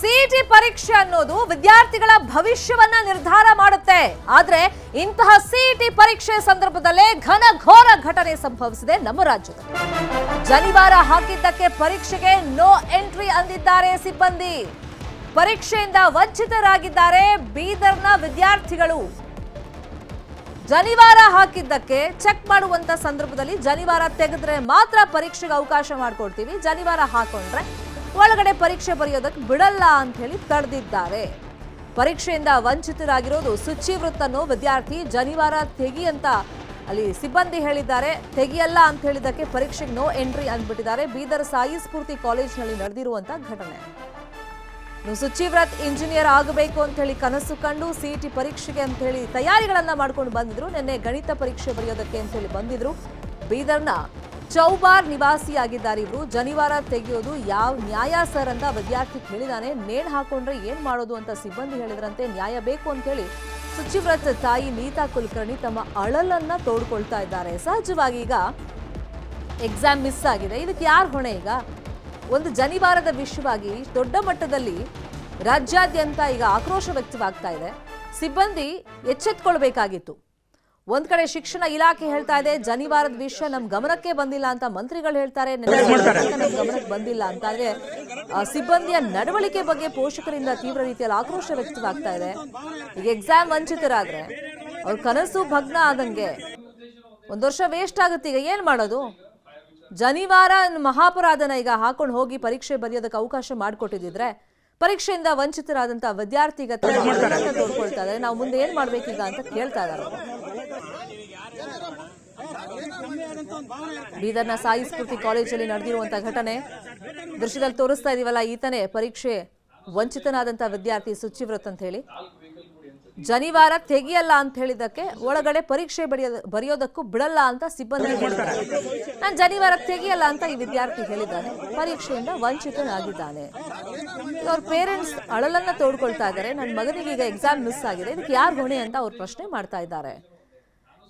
CET ಪರೀಕ್ಷೆ ಅನ್ನೋದು ವಿದ್ಯಾರ್ಥಿಗಳ ಭವಿಷ್ಯವನ್ನ ನಿರ್ಧಾರ ಮಾಡುತ್ತೆ. ಆದ್ರೆ ಇಂತಹ ಸಿಇಟಿ ಪರೀಕ್ಷೆ ಸಂದರ್ಭದಲ್ಲೇ ಘನ ಘೋರ ಘಟನೆ ಸಂಭವಿಸಿದೆ ನಮ್ಮ ರಾಜ್ಯದಲ್ಲಿ. ಜನಿವಾರ ಹಾಕಿದ್ದಕ್ಕೆ ಪರೀಕ್ಷೆಗೆ ನೋ ಎಂಟ್ರಿ ಅಂದಿದ್ದಾರೆ ಸಿಬ್ಬಂದಿ. ಪರೀಕ್ಷೆಯಿಂದ ವಂಚಿತರಾಗಿದ್ದಾರೆ ಬೀದರ್ನ ವಿದ್ಯಾರ್ಥಿಗಳು. ಜನಿವಾರ ಹಾಕಿದ್ದಕ್ಕೆ ಚೆಕ್ ಮಾಡುವಂತ ಸಂದರ್ಭದಲ್ಲಿ ಜನಿವಾರ ತೆಗೆದ್ರೆ ಮಾತ್ರ ಪರೀಕ್ಷೆಗೆ ಅವಕಾಶ ಮಾಡಿಕೊಡ್ತೀವಿ. ಜನಿವಾರ ಹಾಕೊಂಡ್ರೆ ಒಳಗಡೆ ಪರೀಕ್ಷೆ ಬರೆಯೋದಕ್ಕೆ ಬಿಡಲ್ಲ ಅಂತ ಹೇಳಿ ತಡೆದಿದ್ದಾರೆ. ಪರೀಕ್ಷೆಯಿಂದ ವಂಚಿತರಾಗಿರೋದು ಸುಚಿವೃತ್ ವೃತ್ತನ್ನು ವಿದ್ಯಾರ್ಥಿ ಜನಿವಾರ ತೆಗಿ ಅಂತ ಅಲ್ಲಿ ಸಿಬ್ಬಂದಿ ಹೇಳಿದ್ದಾರೆ. ತೆಗಿಯಲ್ಲ ಅಂತ ಹೇಳಿದ್ದಕ್ಕೆ ಪರೀಕ್ಷೆಗೆ ನೋ ಎಂಟ್ರಿ ಅಂದ್ಬಿಟ್ಟಿದ್ದಾರೆ ಬೀದರ್ ಸಾಯಿ ಸ್ಫೂರ್ತಿ ಕಾಲೇಜ್ನಲ್ಲಿ ನಡೆದಿರುವಂತಹ ಘಟನೆ. ಇನ್ನು ಸುಚಿವ್ರತ್ ಇಂಜಿನಿಯರ್ ಆಗಬೇಕು ಅಂತ ಹೇಳಿ ಕನಸು ಕಂಡು ಸಿಇಟಿ ಪರೀಕ್ಷೆಗೆ ಅಂತ ಹೇಳಿ ತಯಾರಿಗಳನ್ನ ಮಾಡ್ಕೊಂಡು ಬಂದಿದ್ರು. ನಿನ್ನೆ ಗಣಿತ ಪರೀಕ್ಷೆ ಬರೆಯೋದಕ್ಕೆ ಅಂತ ಹೇಳಿ ಬಂದಿದ್ರು. ಬೀದರ್ನ ಚೌಬಾರ್ ನಿವಾಸಿಯಾಗಿದ್ದಾರೆ ಇವರು. ಜನಿವಾರ ತೆಗೆಯೋದು ಯಾವ ನ್ಯಾಯ ಸರ್ ಅಂತ ವಿದ್ಯಾರ್ಥಿ ಕೇಳಿದಾನೆ. ನೇಣ್ ಹಾಕೊಂಡ್ರೆ ಏನ್ ಮಾಡೋದು ಅಂತ ಸಿಬ್ಬಂದಿ ಹೇಳಿದ್ರಂತೆ. ನ್ಯಾಯ ಬೇಕು ಅಂತ ಹೇಳಿ ಸುಚಿವ್ರತ್ ತಾಯಿ ನೀತಾ ಕುಲಕರ್ಣಿ ತಮ್ಮ ಅಳಲನ್ನ ತೋಡ್ಕೊಳ್ತಾ ಇದ್ದಾರೆ. ಸಹಜವಾಗಿ ಈಗ ಎಕ್ಸಾಮ್ ಮಿಸ್ ಆಗಿದೆ. ಇದಕ್ಕೆ ಯಾರು ಹೊಣೆ ಈಗ? ಒಂದು ಜನಿವಾರದ ವಿಷಯವಾಗಿ ದೊಡ್ಡ ಮಟ್ಟದಲ್ಲಿ ರಾಜ್ಯಾದ್ಯಂತ ಈಗ ಆಕ್ರೋಶ ವ್ಯಕ್ತವಾಗ್ತಾ ಇದೆ. ಸಿಬ್ಬಂದಿ ಎಚ್ಚೆತ್ಕೊಳ್ಬೇಕಾಗಿತ್ತು. ಒಂದ್ ಕಡೆ ಶಿಕ್ಷಣ ಇಲಾಖೆ ಹೇಳ್ತಾ ಇದೆ ಜನಿವಾರದ ವಿಷಯ ನಮ್ ಗಮನಕ್ಕೆ ಬಂದಿಲ್ಲ ಅಂತ ಮಂತ್ರಿಗಳು ಹೇಳ್ತಾರೆ ಗಮನಕ್ಕೆ ಬಂದಿಲ್ಲ ಅಂತ ಅಂದ್ರೆ ಆ, ಸಿಬ್ಬಂದಿಯ ನಡವಳಿಕೆ ಬಗ್ಗೆ ಪೋಷಕರಿಂದ ತೀವ್ರ ರೀತಿಯಲ್ಲಿ ಆಕ್ರೋಶ ವ್ಯಕ್ತವಾಗ್ತಾ ಇದೆ. ಈಗ ಎಕ್ಸಾಮ್ ವಂಚಿತರಾದ್ರೆ ಅವ್ರ ಕನಸು ಭಗ್ನ ಆದಂಗೆ ಒಂದ್ ವರ್ಷ ವೇಸ್ಟ್ ಆಗುತ್ತೆ ಈಗ ಏನ್ ಮಾಡೋದು? ಜನಿವಾರ ಮಹಾಪರಾಧನ ಈಗ ಹಾಕೊಂಡು ಹೋಗಿ ಪರೀಕ್ಷೆ ಬರೆಯೋದಕ್ಕೆ ಅವಕಾಶ ಮಾಡಿಕೊಟ್ಟಿದ್ರೆ ಪರೀಕ್ಷೆಯಿಂದ ವಂಚಿತರಾದಂತಹ ವಿದ್ಯಾರ್ಥಿಗಳನ್ನ ತೋರ್ಕೊಳ್ತಾ ತೋಡ್ಕೊಳ್ತಾ ಇದ್ದಾರೆ ನಾವು ಮುಂದೆ ಏನ್ ಮಾಡ್ಬೇಕೀಗ ಅಂತ ಕೇಳ್ತಾ ಇದ್ದಾರೆ. ಬೀದರ್ನ ಸಾಯಿ ಸ್ಫೂರ್ತಿ ಕಾಲೇಜಲ್ಲಿ ನಡೆದಿರುವಂತಹ ಘಟನೆ ದೃಶ್ಯದಲ್ಲಿ ತೋರಿಸ್ತಾ ಇದೀವಲ್ಲ, ಈತನೇ ಪರೀಕ್ಷೆ ವಂಚಿತನಾದಂತಹ ವಿದ್ಯಾರ್ಥಿ ಸುಚಿವ್ರತ್ ಅಂತ ಹೇಳಿ. ಜನಿವಾರ ತೆಗಿಯಲ್ಲ ಅಂತ ಹೇಳಿದ್ದಕ್ಕೆ ಒಳಗಡೆ ಪರೀಕ್ಷೆ ಬರೆಯೋದ, ಬರೆಯೋದಕ್ಕೂ ಬಿಡಲ್ಲ ಅಂತ ಸಿಬ್ಬಂದಿ ಹೇಳ್ತಾರೆ. ನಾನು ಜನಿವಾರ ತೆಗಿಯಲ್ಲ ಅಂತ ಈ ವಿದ್ಯಾರ್ಥಿ ಹೇಳಿದ್ದಾನೆ. ಪರೀಕ್ಷೆಯಿಂದ ವಂಚಿತನಾಗಿದ್ದಾನೆ. ಅವ್ರ ಪೇರೆಂಟ್ಸ್ ಅಳಲನ್ನ ತೋಡ್ಕೊಳ್ತಾ ಇದ್ದಾರೆ. ನನ್ನ ಮಗನಿಗೆ ಈಗ ಎಕ್ಸಾಮ್ ಮಿಸ್ ಆಗಿದೆ. ಇದಕ್ಕೆ ಯಾರು ಹೊಣೆ ಅಂತ ಅವ್ರು ಪ್ರಶ್ನೆ ಮಾಡ್ತಾ ಇದ್ದಾರೆ.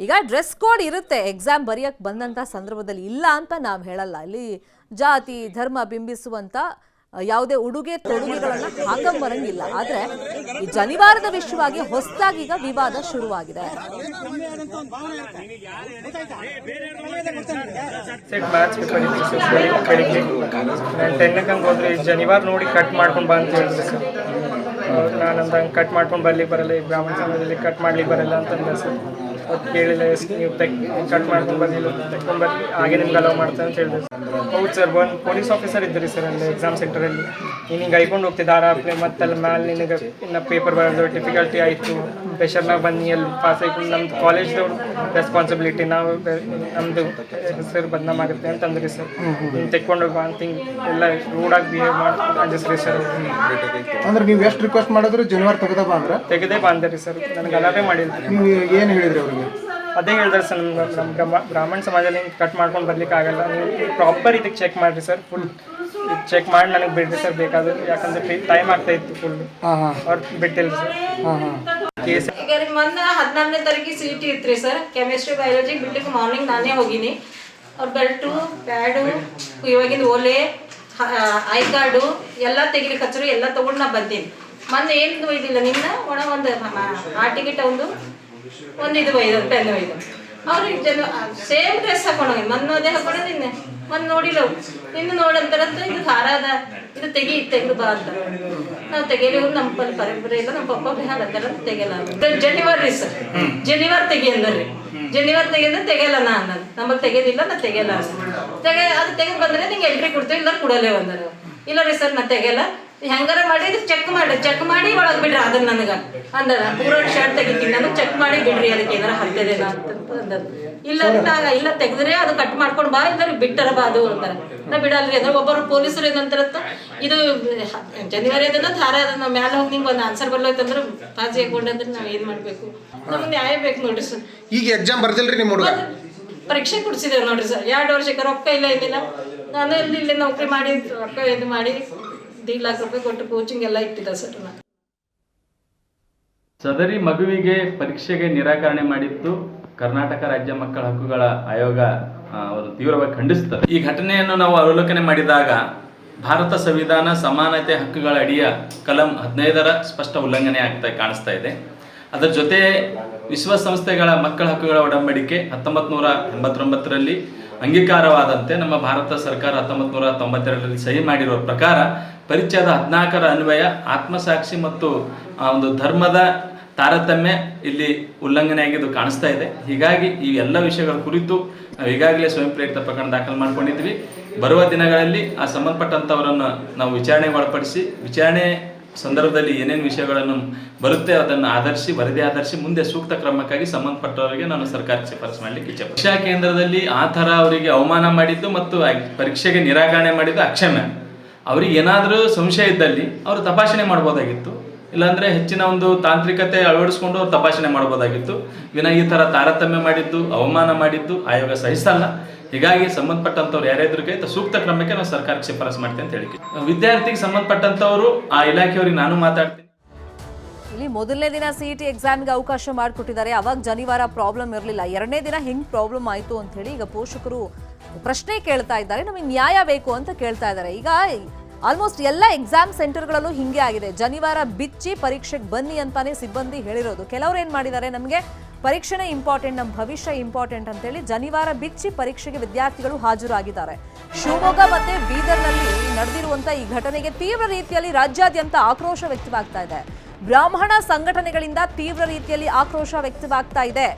ಈಗ ಡ್ರೆಸ್ ಕೋಡ್ ಇರುತ್ತೆ ಎಕ್ಸಾಮ್ ಬರೆಯಕ್ ಬಂದಂತ ಸಂದರ್ಭದಲ್ಲಿ ಇಲ್ಲ ಅಂತ ನಾವು ಹೇಳಲ್ಲ. ಇಲ್ಲಿ ಜಾತಿ ಧರ್ಮ ಬಿಂಬಿಸುವಂತ ಅಹ್, ಯಾವುದೇ ಉಡುಗೆ ತೊಡುಗೆಗಳನ್ನ ಹಾಕಂಬರಂಗಿಲ್ಲ. ಆದ್ರೆ ಈ ಜನಿವಾರದ ವಿಷಯವಾಗಿ ಹೊಸದಾಗಿ ಈಗ ವಿವಾದ ಶುರುವಾಗಿದೆ. ಜನಿವಾರ ನೋಡಿ ಕಟ್ ಮಾಡ್ಕೊಂಡು ಬಾ ಅಂತ ಹೇಳಿದ್ರು ಸರ್ ನಾನು ಅಂದ ಕಟ್ ಮಾಡ್ಕೊಂಡು ಬರ್ಲಿಕ್ಕೆ ಬರಲ್ಲ ಬ್ರಾಹ್ಮಣ ಸಮಾಜದಲ್ಲಿ ಕಟ್ ಮಾಡ್ಲಿಕ್ಕೆ ಬರಲ್ಲ ಅಂತಂದೆ ಸರ್ ಅದು ಕೇಳಿಲ್ಲ ಎಸ್ ನೀವು ತೆಕ್ ಕಟ್ ಮಾಡ್ಕೊಂಡು ಬಂದಿಲ್ಲ ತೆಕ್ಕೊಂಡು ಬರ್ಲಿ ಹಾಗೆ ನಿಮ್ಗೆ ಅಲೋ ಮಾಡ್ತಾರೆ ಅಂತ ಹೇಳಿದೆ ಹೌದು ಸರ್ ಒಂದು ಪೊಲೀಸ್ ಆಫೀಸರ್ ಇದ್ರಿ ಸರ್ ಅಲ್ಲಿ ಎಕ್ಸಾಮ್ ಸೆಂಟರಲ್ಲಿ ನೀನು ಹಿಂಗೆ ಐಕೊಂಡು ಹೋಗ್ತಿದ್ದಾರ ಮತ್ತೆ ಅಲ್ಲಿ ಮ್ಯಾಲೆ ನಿನಗೆ ಇನ್ನು ಪೇಪರ್ ಬರೋದು ಡಿಫಿಕಲ್ಟಿ ಆಯಿತು ಪ್ರೆಷರ್ನಾಗ ಬಂದು ಅಲ್ಲಿ ಪಾಸ್ ಆಯ್ತು. ನಮ್ದು ಕಾಲೇಜ್ದವ್ರು ರೆಸ್ಪಾನ್ಸಿಬಿಲಿಟಿ ನಾವು ನಮ್ಮದು ಹೆಸರು ಬದನಾಮ್ ಆಗುತ್ತೆ ಅಂತ ಅಂದ್ರಿ ಸರ್ ನೀನು ತೆಕ್ಕೊಂಡು ಬಾ ಅಂತ ಹಿಂಗೆ ಎಲ್ಲ ರೂಡಾಗಿ ಬಿಹೇವ್ ಮಾಡಿ ಅಂದಿಸ್ರಿ ಸರ್ ಅಂದ್ರೆ ನೀವು ಎಷ್ಟು ರಿಕ್ವೆಸ್ಟ್ ಮಾಡಿದ್ರು ಜನವರಿ ತೆಗೆದ ಬಾ ಅಂದ್ರೆ? ತೆಗೆದೇ ಬಂದ್ರಿ ಸರ್ ನನಗೆ ಅಲಾವೇ ಮಾಡಿಲ್ಲ. ನೀವು ಏನು ಹೇಳಿದ್ರಿ ಅವ್ರಿಗೆ? ಅದೇ ಹೇಳಿದ್ರೆ ಸರ್ ನಮ್ಮ ನಮ್ಮ ಬ್ರಹ್ಮ- ಬ್ರಾಹ್ಮಣ ಸಮಾಜದಲ್ಲಿ ಕಟ್ ಮಾಡ್ಕೊಂಡು ಬರ್ಲಿಕ್ಕೆ ಆಗಲ್ಲ. ನೀವು ಪ್ರಾಪರ್ ಇದಕ್ಕೆ ಚೆಕ್ ಮಾಡಿರಿ ಸರ್ ಫುಲ್ ಚೆಕ್ ಮಾಡಿ ನನಗೆ ಬಿಡ್ರಿ ಸರ್ ಬೇಕಾದ್ರೆ. ಯಾಕಂದ್ರೆ ಟೈಮ್ ಆಗ್ತಾ ಇತ್ತು ಫುಲ್ ಹಾಂ ಹಾಂ. ಅವ್ರು ಬಿಟ್ಟಿಲ್ಲ ಸರ್. ಹಾಂ ಹಾಂ. ಕೇಸ್ ಈಗ ಮೊನ್ನೆ ಹದಿನಾರನೇ ತಾರೀಕಿಗೆ ಸಿ ಟಿ ಇತ್ತು ರೀ ಸರ್. ಕೆಮಿಸ್ಟ್ರಿ ಬಯಾಲಜಿ ಬಿಡ್ಲಿಕ್ಕೆ ಮಾರ್ನಿಂಗ್ ನಾನೇ ಹೋಗಿನಿ. ಅವ್ರ ಬೆಲ್ಟು ಪ್ಯಾಡು ಇವಾಗಿನ ಓಲೆ ಐ ಕಾರ್ಡು ಎಲ್ಲ ತೆಗಿಲಿಕ್ಕೆ ಹಚ್ಚರು ಎಲ್ಲ ತಗೊಂಡು ನಾ ಬಂದೀನಿ. ಮೊನ್ನೆ ಏನು ಒಯ್ದಿಲ್ಲ ನಿನ್ನ ಒಣ ಒಂದು ಆ ಟಿಕೆಟ್ ಒಂದು? ಒಂದು ಇದು ಒಯ್ದು ಪೆನ್ ಒಯ್ದು. ಅವ್ರು ಜನ ಸೇಮ್ ಡ್ರೆಸ್ ಹಾಕೊಂಡು ಹೋಗಿ ಮೊನ್ನೆ ಅದೇ ಹಾಕೊಂಡು ನಿನ್ನೆ. ಮೊನ್ನೆ ನೋಡಿಲ್ಲ. ಇನ್ನು ನೋಡಂತಾರಂತ, ಇದು ಹಾರ ಅದ ಇದು ತೆಗಿ ತೆಗೆದು ಬಾ ಅಂತ. ನಾವು ತೆಗಿಯಲಿ ನಮ್ಮ ಪಲ್ ಪರಂಪರೆ ಇಲ್ಲ. ನಮ್ಮ ಪಪ್ಪ ಬಿಹಾರ ಅಂತಾರ ತೆಗಿಯಲ್ಲ ಜನಿವಾರ ರೀ ಸರ್. ಜನಿವಾರ ತೆಗಿ ಅಂದ್ರಿ ಜನಿವಾರ ತೆಗೆದ್ರೆ ತೆಗಿಯಲ್ಲ ನಾ ಅನ್ನೋದು. ನಮಗ್ ತೆಗೆದಿಲ್ಲ, ನಾ ತೆಗೆಯಲ್ಲ ತೆಗೆ ಅದು ತೆಗೆದು ಬಂದ್ರೆ ನಿಂಗೆ ಎಂಟ್ರಿ ಕೊಡ್ತೀವಿ ಇಲ್ಲ ಕೊಡಲೇ ಬಂದರು ಇಲ್ಲ ರೀ ಸರ್, ನಾ ತೆಗಿಯಲ್ಲ. ಹೆಂಗಾರ ಮಾಡಿ ಇದು ಚೆಕ್ ಮಾಡಿ ಚೆಕ್ ಮಾಡಿ ಒಳಗೆ ಬಿಡ್ರಿ ಅದನ್ನ ನನಗೆ. ಅಂದ ಪೂರ ಶರ್ಟ್ ತೆಗಿತೀನಿ ನಾನು ಚೆಕ್ ಮಾಡಿ ಬಿಡ್ರಿ ಅದಕ್ಕೆ ಏನಾರ ಹತ್ತಿದೇನ ಅಂತ ಅಂದದ ಇಲ್ಲ ಅಂತ ನಾ ಇಲ್ಲ ತೆಗೆದ್ರೆ ಅದು ಕಟ್ ಮಾಡ್ಕೊಂಡು ಬಾ ಇಲ್ಲ ಬಿಟ್ಟರ ಬಾ ಅದು ಅಂತಾರೆ ನಾ ಬಿಡಲ್ರಿ ಅಂದ್ರೆ ಒಬ್ಬರು ಪೊಲೀಸರು ಏನಂತಾರತ್ತ ಇದು ಜನವರಿ ಅದನ್ನ ಧಾರ ಅದನ್ನ ಮ್ಯಾಲ ಹೋಗಿ ನಿಂಗೆ ಒಂದು ಆನ್ಸರ್ ಬರ್ಲೈತಂದ್ರೆ ಪಾಜಿ ಹಾಕೊಂಡಂದ್ರೆ ನಾವು ಏನು ಮಾಡಬೇಕು? ನಮ್ಗೆ ನ್ಯಾಯ ಬೇಕು ನೋಡ್ರಿ ಸರ್. ಈಗ ಎಕ್ಸಾಮ್ ಬರ್ತಿಲ್ರಿ ನಿಮ್ಮ ಹುಡುಗ? ಪರೀಕ್ಷೆ ಕೊಡ್ಸಿದ್ದೇವೆ ನೋಡ್ರಿ ಸರ್. ಎರಡು ವರ್ಷಕ್ಕೆ ರೊಕ್ಕ ಇಲ್ಲ ಏನಿಲ್ಲ. ನಾನು ಇಲ್ಲಿ ಇಲ್ಲಿ ನೌಕರಿ ಮಾಡಿ ರೊಕ್ಕ ಇದು ಮಾಡಿ ದೀಡ್ ಲಾಖ ರೂಪಾಯಿ ಕೊಟ್ಟು ಕೋಚಿಂಗ್ ಎಲ್ಲ ಇಟ್ಟಿದ್ದ ಸರ್ ನಾನು ಸದರಿ ಮಗುವಿಗೆ ಪರೀಕ್ಷೆಗೆ ನಿರಾಕರಣೆ ಮಾಡಿದ್ದು ಕರ್ನಾಟಕ ರಾಜ್ಯ ಮಕ್ಕಳ ಹಕ್ಕುಗಳ ಆಯೋಗ ಅವರು ತೀವ್ರವಾಗಿ ಖಂಡಿಸ್ತಾರೆ ಈ ಘಟನೆಯನ್ನು ನಾವು ಅವಲೋಕನೆ ಮಾಡಿದಾಗ ಭಾರತ ಸಂವಿಧಾನ ಸಮಾನತೆ ಹಕ್ಕುಗಳ ಅಡಿಯ ಕಲಂ ಹದಿನೈದರ ಸ್ಪಷ್ಟ ಉಲ್ಲಂಘನೆ ಆಗ್ತಾ ಕಾಣಿಸ್ತಾ ಇದೆ. ಅದರ ಜೊತೆ ವಿಶ್ವಸಂಸ್ಥೆಗಳ ಮಕ್ಕಳ ಹಕ್ಕುಗಳ ಒಡಂಬಡಿಕೆ ಹತ್ತೊಂಬತ್ತು ನೂರ ಎಂಬತ್ತೊಂಬತ್ತರಲ್ಲಿ ಅಂಗೀಕಾರವಾದಂತೆ ನಮ್ಮ ಭಾರತ ಸರ್ಕಾರ ಹತ್ತೊಂಬತ್ತು ನೂರ ತೊಂಬತ್ತೆರಡರಲ್ಲಿ ಸಹಿ ಮಾಡಿರುವ ಪ್ರಕಾರ ಪರಿಚಯದ ಹದಿನಾಲ್ಕರ ಅನ್ವಯ, ಆತ್ಮಸಾಕ್ಷಿ ಮತ್ತು ಒಂದು ಧರ್ಮದ ತಾರತಮ್ಯ ಇಲ್ಲಿ ಉಲ್ಲಂಘನೆ ಆಗಿದ್ದು ಕಾಣಿಸ್ತಾ ಇದೆ. ಹೀಗಾಗಿ ಈ ಎಲ್ಲ ವಿಷಯಗಳ ಕುರಿತು ನಾವು ಈಗಾಗಲೇ ಸ್ವಯಂ ಪ್ರೇರಿತ ಪ್ರಕರಣ ದಾಖಲು ಮಾಡ್ಕೊಂಡಿದ್ವಿ ಬರುವ ದಿನಗಳಲ್ಲಿ ಆ ಸಂಬಂಧಪಟ್ಟಂಥವರನ್ನು ನಾವು ವಿಚಾರಣೆಗೆ ಒಳಪಡಿಸಿ, ವಿಚಾರಣೆ ಸಂದರ್ಭದಲ್ಲಿ ಏನೇನು ವಿಷಯಗಳನ್ನು ಬರುತ್ತೆ ಅದನ್ನು ಆಧರಿಸಿ ವರದಿ ಆಧರಿಸಿ ಮುಂದೆ ಸೂಕ್ತ ಕ್ರಮಕ್ಕಾಗಿ ಸಂಬಂಧಪಟ್ಟವರಿಗೆ ನಾನು ಸರ್ಕಾರಕ್ಕೆ ಶಿಫಾರಸು ಮಾಡಲಿಕ್ಕೆ ಇಚ್ಛೆ ಪರೀಕ್ಷಾ ಕೇಂದ್ರದಲ್ಲಿ ಆ ಥರ ಅವರಿಗೆ ಅವಮಾನ ಮಾಡಿದ್ದು ಮತ್ತು ಪರೀಕ್ಷೆಗೆ ನಿರಾಕರಣೆ ಮಾಡಿದ್ದು ಅಕ್ಷಮ್ಯ. ಅವ್ರಿಗೆ ಏನಾದರೂ ಸಂಶಯ ಇದ್ದಲ್ಲಿ ಅವರು ತಪಾಸಣೆ ಮಾಡ್ಬೋದಾಗಿತ್ತು. ಇಲ್ಲಾಂದ್ರೆ ಹೆಚ್ಚಿನ ಒಂದು ತಾಂತ್ರಿಕತೆ ಅಳವಡಿಸ್ಕೊಂಡು ಅವ್ರು ತಪಾಸಣೆ ಮಾಡ್ಬೋದಾಗಿತ್ತು. ವಿನ ಈ ಥರ ತಾರತಮ್ಯ ಮಾಡಿದ್ದು, ಅವಮಾನ ಮಾಡಿದ್ದು, ಆಯೋಗ ಸಹಿಸಲ್ಲ. ಹೀಗಾಗಿ ಸಂಬಂಧಪಟ್ಟಂಥವ್ರು ಯಾರ್ಯಾದ್ರು ಸೂಕ್ತ ಕ್ರಮಕ್ಕೆ ನಾವು ಸರ್ಕಾರಕ್ಕೆ ಶಿಫಾರಸು ಮಾಡ್ತೇವೆ ಅಂತ ಹೇಳಿ ವಿದ್ಯಾರ್ಥಿಗೆ ಸಂಬಂಧಪಟ್ಟಂಥವ್ರು ಆ ಇಲಾಖೆಯವರಿಗೆ ನಾನು ಮಾತಾಡ್ತೀನಿ. ಇಲ್ಲಿ ಮೊದಲನೇ ದಿನ ಸಿ ಇ ಟಿ ಎಕ್ಸಾಮ್ಗೆ ಅವಕಾಶ ಮಾಡಿಕೊಟ್ಟಿದ್ದಾರೆ. ಅವಾಗ ಜನಿವಾರ ಪ್ರಾಬ್ಲಮ್ ಇರಲಿಲ್ಲ. ಎರಡನೇ ದಿನ ಹೆಂಗೆ ಪ್ರಾಬ್ಲಮ್ ಆಯಿತು ಅಂತ ಹೇಳಿ ಈಗ ಪೋಷಕರು ಪ್ರಶ್ನೆ ಕೇಳ್ತಾ ಇದ್ದಾರೆ. ನಮಗೆ ನ್ಯಾಯ ಬೇಕು ಅಂತ ಕೇಳ್ತಾ ಇದ್ದಾರೆ. ಈಗ ಆಲ್ಮೋಸ್ಟ್ ಎಲ್ಲ ಎಕ್ಸಾಮ್ ಸೆಂಟರ್ಗಳಲ್ಲೂ ಹಿಂಗೆ ಆಗಿದೆ. ಜನಿವಾರ ಬಿಚ್ಚಿ ಪರೀಕ್ಷೆಗೆ ಬನ್ನಿ ಅಂತಾನೆ ಸಿಬ್ಬಂದಿ ಹೇಳಿರೋದು. ಕೆಲವ್ರು ಏನು ಮಾಡಿದ್ದಾರೆ? ನಮಗೆ ಪರೀಕ್ಷೆನೇ ಇಂಪಾರ್ಟೆಂಟ್ ನಮ್ಮ ಭವಿಷ್ಯ ಇಂಪಾರ್ಟೆಂಟ್ ಅಂತೇಳಿ ಜನಿವಾರ ಬಿಚ್ಚಿ ಪರೀಕ್ಷೆಗೆ ವಿದ್ಯಾರ್ಥಿಗಳು ಹಾಜರಾಗಿದ್ದಾರೆ. ಶಿವಮೊಗ್ಗ ಮತ್ತೆ ಬೀದರ್ನಲ್ಲಿ ನಡೆದಿರುವಂಥ ಈ ಘಟನೆಗೆ ತೀವ್ರ ರೀತಿಯಲ್ಲಿ ರಾಜ್ಯಾದ್ಯಂತ ಆಕ್ರೋಶ ವ್ಯಕ್ತವಾಗ್ತಾ ಇದೆ. ಬ್ರಾಹ್ಮಣ ಸಂಘಟನೆಗಳಿಂದ ತೀವ್ರ ರೀತಿಯಲ್ಲಿ ಆಕ್ರೋಶ ವ್ಯಕ್ತವಾಗ್ತಾ ಇದೆ.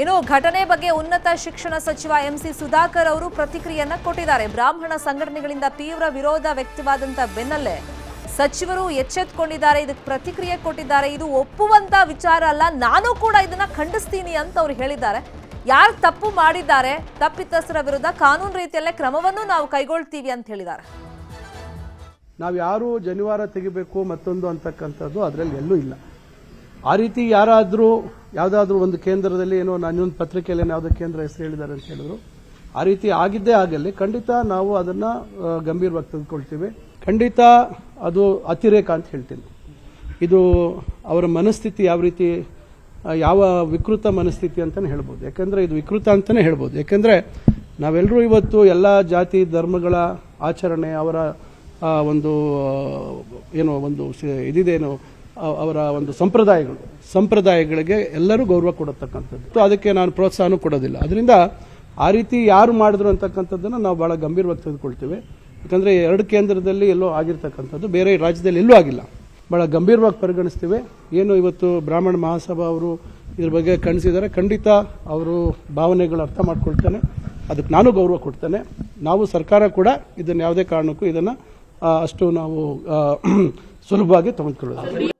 ಇನ್ನು ಘಟನೆ ಬಗ್ಗೆ ಉನ್ನತ ಶಿಕ್ಷಣ ಸಚಿವ ಎಂಸಿ ಸುಧಾಕರ್ ಅವರು ಪ್ರತಿಕ್ರಿಯೆಯನ್ನ ಕೊಟ್ಟಿದ್ದಾರೆ. ಬ್ರಾಹ್ಮಣ ಸಂಘಟನೆಗಳಿಂದ ತೀವ್ರ ವಿರೋಧ ವ್ಯಕ್ತವಾದಂತ ಬೆನ್ನಲ್ಲೇ ಸಚಿವರು ಎಚ್ಚೆತ್ಕೊಂಡಿದ್ದಾರೆ, ಇದಕ್ಕೆ ಪ್ರತಿಕ್ರಿಯೆ ಕೊಟ್ಟಿದ್ದಾರೆ. ಇದು ಒಪ್ಪುವಂತ ವಿಚಾರ ಅಲ್ಲ, ನಾನು ಕೂಡ ಇದನ್ನ ಖಂಡಿಸ್ತೀನಿ ಅಂತ ಅವ್ರು ಹೇಳಿದ್ದಾರೆ. ಯಾರು ತಪ್ಪು ಮಾಡಿದ್ದಾರೆ, ತಪ್ಪಿತಸ್ಥರ ವಿರುದ್ಧ ಕಾನೂನು ರೀತಿಯಲ್ಲೇ ಕ್ರಮವನ್ನು ನಾವು ಕೈಗೊಳ್ತೀವಿ ಅಂತ ಹೇಳಿದ್ದಾರೆ. ನಾವು ಯಾರು ಜನಿವಾರ ತೆಗಿಬೇಕು ಮತ್ತೊಂದು ಅಂತಕ್ಕಂಥದ್ದು ಅದರಲ್ಲಿ ಎಲ್ಲೂ ಇಲ್ಲ. ಆ ರೀತಿ ಯಾರಾದರೂ, ಯಾವುದಾದ್ರೂ ಒಂದು ಕೇಂದ್ರದಲ್ಲಿ ಏನೋ ನಾನು ಇನ್ನೊಂದು ಪತ್ರಿಕೆಯಲ್ಲಿ ಯಾವುದೋ ಕೇಂದ್ರ ಹೆಸರು ಹೇಳಿದ್ದಾರೆ ಅಂತ ಹೇಳಿದ್ರು, ಆ ರೀತಿ ಆಗಿದ್ದೇ ಆಗಲಿ, ಖಂಡಿತ ನಾವು ಅದನ್ನ ಗಂಭೀರವಾಗಿ ತೆಗೆದುಕೊಳ್ತೀವಿ. ಖಂಡಿತ ಅದು ಅತಿರೇಕ ಅಂತ ಹೇಳ್ತೀನಿ. ಇದು ಅವರ ಮನಸ್ಥಿತಿ ಯಾವ ರೀತಿ ಯಾವ ವಿಕೃತ ಮನಸ್ಥಿತಿ ಅಂತಲೇ ಹೇಳ್ಬೋದು. ಯಾಕಂದ್ರೆ ಇದು ವಿಕೃತ ಅಂತಲೇ ಹೇಳ್ಬೋದು. ಯಾಕಂದ್ರೆ ನಾವೆಲ್ಲರೂ ಇವತ್ತು ಎಲ್ಲ ಜಾತಿ, ಧರ್ಮಗಳ ಆಚರಣೆ, ಅವರ ಒಂದು ಏನೋ ಒಂದು ಇದಿದೇನು ಅವರ ಒಂದು ಸಂಪ್ರದಾಯಗಳು. ಸಂಪ್ರದಾಯಗಳಿಗೆ ಎಲ್ಲರೂ ಗೌರವ ಕೊಡತಕ್ಕಂಥದ್ದು. ಅದಕ್ಕೆ ನಾನು ಪ್ರೋತ್ಸಾಹನೂ ಕೊಡೋದಿಲ್ಲ. ಅದರಿಂದ ಆ ರೀತಿ ಯಾರು ಮಾಡಿದ್ರು ಅಂತಕ್ಕಂಥದ್ದನ್ನು ನಾವು ಭಾಳ ಗಂಭೀರವಾಗಿ ತೆಗೆದುಕೊಳ್ತೇವೆ ಯಾಕಂದರೆ ಎರಡು ಕೇಂದ್ರದಲ್ಲಿ ಎಲ್ಲೋ ಆಗಿರ್ತಕ್ಕಂಥದ್ದು ಬೇರೆ ರಾಜ್ಯದಲ್ಲಿ ಎಲ್ಲೂ ಆಗಿಲ್ಲ. ಭಾಳ ಗಂಭೀರವಾಗಿ ಪರಿಗಣಿಸ್ತೇವೆ. ಏನು ಇವತ್ತು ಬ್ರಾಹ್ಮಣ ಮಹಾಸಭಾ ಅವರು ಇದ್ರ ಬಗ್ಗೆ ಕಣಿಸಿದ್ದಾರೆ ಖಂಡಿತ ಅವರು ಭಾವನೆಗಳು ಅರ್ಥ ಮಾಡ್ಕೊಳ್ತಾನೆ. ಅದಕ್ಕೆ ನಾನು ಗೌರವ ಕೊಡ್ತೇನೆ. ನಾವು ಸರ್ಕಾರ ಕೂಡ ಇದನ್ನು ಯಾವುದೇ ಕಾರಣಕ್ಕೂ ಇದನ್ನು ಅಷ್ಟು ನಾವು ಸುಲಭವಾಗಿ ತೆಗೆದುಕೊಳ್ಳೋದು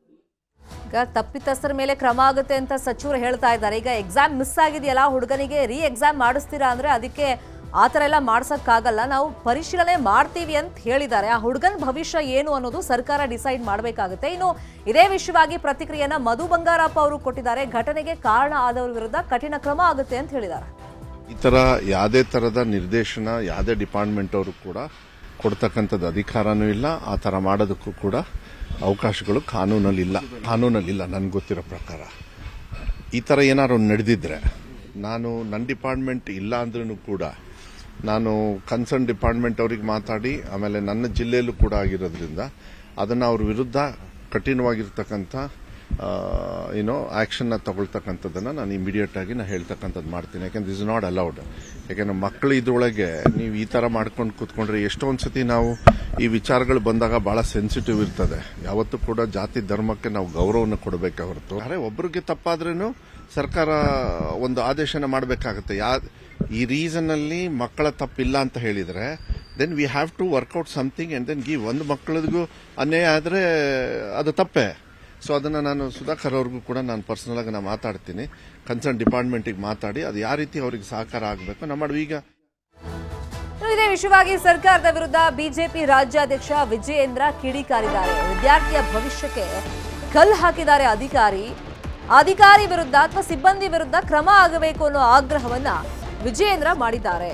ಈಗ ತಪ್ಪಿತಸ್ಥರ ಮೇಲೆ ಕ್ರಮ ಆಗುತ್ತೆ ಅಂತ ಸಚಿವರು ಹೇಳ್ತಾ ಇದ್ದಾರೆ. ಈಗ ಎಕ್ಸಾಮ್ ಮಿಸ್ ಆಗಿದೆಯಲ್ಲ, ಹುಡುಗನಿಗೆ ರೀ ಎಕ್ಸಾಮ್ ಮಾಡಿಸ್ತೀರಾ ಅಂದರೆ ಅದಕ್ಕೆ ಆ ಥರ ಎಲ್ಲ ಮಾಡ್ಸೋಕ್ಕಾಗಲ್ಲ. ನಾವು ಪರಿಶೀಲನೆ ಮಾಡ್ತೀವಿ ಅಂತ ಹೇಳಿದ್ದಾರೆ. ಆ ಹುಡುಗನ ಭವಿಷ್ಯ ಏನು ಅನ್ನೋದು ಸರ್ಕಾರ ಡಿಸೈಡ್ ಮಾಡಬೇಕಾಗುತ್ತೆ. ಇನ್ನು ಇದೇ ವಿಷಯವಾಗಿ ಪ್ರತಿಕ್ರಿಯೆಯನ್ನ ಮಧು ಬಂಗಾರಪ್ಪ ಅವರು ಕೊಟ್ಟಿದ್ದಾರೆ. ಘಟನೆಗೆ ಕಾರಣ ಆದವರ ವಿರುದ್ಧ ಕಠಿಣ ಕ್ರಮ ಆಗುತ್ತೆ ಅಂತ ಹೇಳಿದ್ದಾರೆ. ಈ ಥರ ಯಾವುದೇ ಥರದ ನಿರ್ದೇಶನ, ಯಾವುದೇ ಡಿಪಾರ್ಟ್ಮೆಂಟ್ ಅವರು ಕೂಡ ಕೊಡ್ತಕ್ಕಂಥದ್ದು ಅಧಿಕಾರನೂ ಇಲ್ಲ. ಆ ಥರ ಮಾಡೋದಕ್ಕೂ ಕೂಡ ಅವಕಾಶಗಳು ಕಾನೂನಲ್ಲಿಲ್ಲ. ಕಾನೂನಲ್ಲಿಲ್ಲ, ನನಗೆ ಗೊತ್ತಿರೋ ಪ್ರಕಾರ. ಈ ಥರ ಏನಾದ್ರು ನಡೆದಿದ್ರೆ, ನಾನು ನನ್ನ ಡಿಪಾರ್ಟ್ಮೆಂಟ್ ಇಲ್ಲ ಅಂದ್ರೂ ಕೂಡ, ನಾನು ಕನ್ಸರ್ನ್ ಡಿಪಾರ್ಟ್ಮೆಂಟ್ ಅವ್ರಿಗೆ ಮಾತಾಡಿ, ಆಮೇಲೆ ನನ್ನ ಜಿಲ್ಲೆಯಲ್ಲೂ ಕೂಡ ಆಗಿರೋದ್ರಿಂದ, ಅದನ್ನು ಅವ್ರ ವಿರುದ್ಧ ಕಠಿಣವಾಗಿರ್ತಕ್ಕಂಥ ಏನೋ ಆಕ್ಷನ್ ತಗೊಳ್ತಕ್ಕಂಥದ್ದನ್ನು ನಾನು ಇಮಿಡಿಯೇಟ್ ಆಗಿ ನಾನು ಹೇಳ್ತಕ್ಕಂಥದ್ದು ಮಾಡ್ತೀನಿ. ಯಾಕಂದ್ರೆ ಇಸ್ ನಾಟ್ ಅಲೌಡ್ ಯಾಕೆಂದ್ರೆ ಮಕ್ಕಳು ಇದ್ರೊಳಗೆ ನೀವು ಈ ತರ ಮಾಡ್ಕೊಂಡು ಕೂತ್ಕೊಂಡ್ರೆ ಎಷ್ಟೊಂದ್ಸತಿ ನಾವು ಈ ವಿಚಾರಗಳು ಬಂದಾಗ ಬಹಳ ಸೆನ್ಸಿಟಿವ್ ಇರ್ತದೆ. ಯಾವತ್ತೂ ಕೂಡ ಜಾತಿ ಧರ್ಮಕ್ಕೆ ನಾವು ಗೌರವನ ಕೊಡಬೇಕೆ ಹೊರತು. ಅರೆ ಒಬ್ಬರಿಗೆ ತಪ್ಪಾದ್ರೂ ಸರ್ಕಾರ ಒಂದು ಆದೇಶನ ಮಾಡಬೇಕಾಗುತ್ತೆ. ಯಾ, ಈ ರೀಸನ್ ಅಲ್ಲಿ ಮಕ್ಕಳ ತಪ್ಪಿಲ್ಲ ಅಂತ ಹೇಳಿದ್ರೆ then we have to work out something and then give ಒಂದು ಮಕ್ಕಳಿಗೂ ಅನ್ಯಾಯ ಆದ್ರೆ ಅದು ತಪ್ಪೇ. ಸೊ ಅದನ್ನು ನಾನು ಸುಧಾಕರ್ ಅವ್ರಿಗೂ ಕೂಡ ನಾನು ಪರ್ಸನಲ್ ಆಗಿ ನಾನು ಮಾತಾಡ್ತೀನಿ. ಕನ್ಸರ್ನ್ ಡಿಪಾರ್ಟ್ಮೆಂಟಿಗೆ ಮಾತಾಡಿ, ಅದು ಯಾವ ರೀತಿ ಅವ್ರಿಗೆ ಸಹಕಾರ ಆಗಬೇಕು ನಮ್ಮ ಈಗ. ಇದೇ ವಿಷಯವಾಗಿ ಸರ್ಕಾರದ ವಿರುದ್ಧ ಬಿಜೆಪಿ ರಾಜ್ಯಾಧ್ಯಕ್ಷ ವಿಜಯೇಂದ್ರ ಕಿಡಿಕಾರಿದ್ದಾರೆ. ವಿದ್ಯಾರ್ಥಿಯ ಭವಿಷ್ಯಕ್ಕೆ ಕಲ್ಲು ಹಾಕಿದ್ದಾರೆ ಅಧಿಕಾರಿ. ಅಧಿಕಾರಿ ವಿರುದ್ಧ ಅಥವಾ ಸಿಬ್ಬಂದಿ ವಿರುದ್ಧ ಕ್ರಮ ಆಗಬೇಕು ಅನ್ನೋ ಆಗ್ರಹವನ್ನ ವಿಜಯೇಂದ್ರ ಮಾಡಿದ್ದಾರೆ.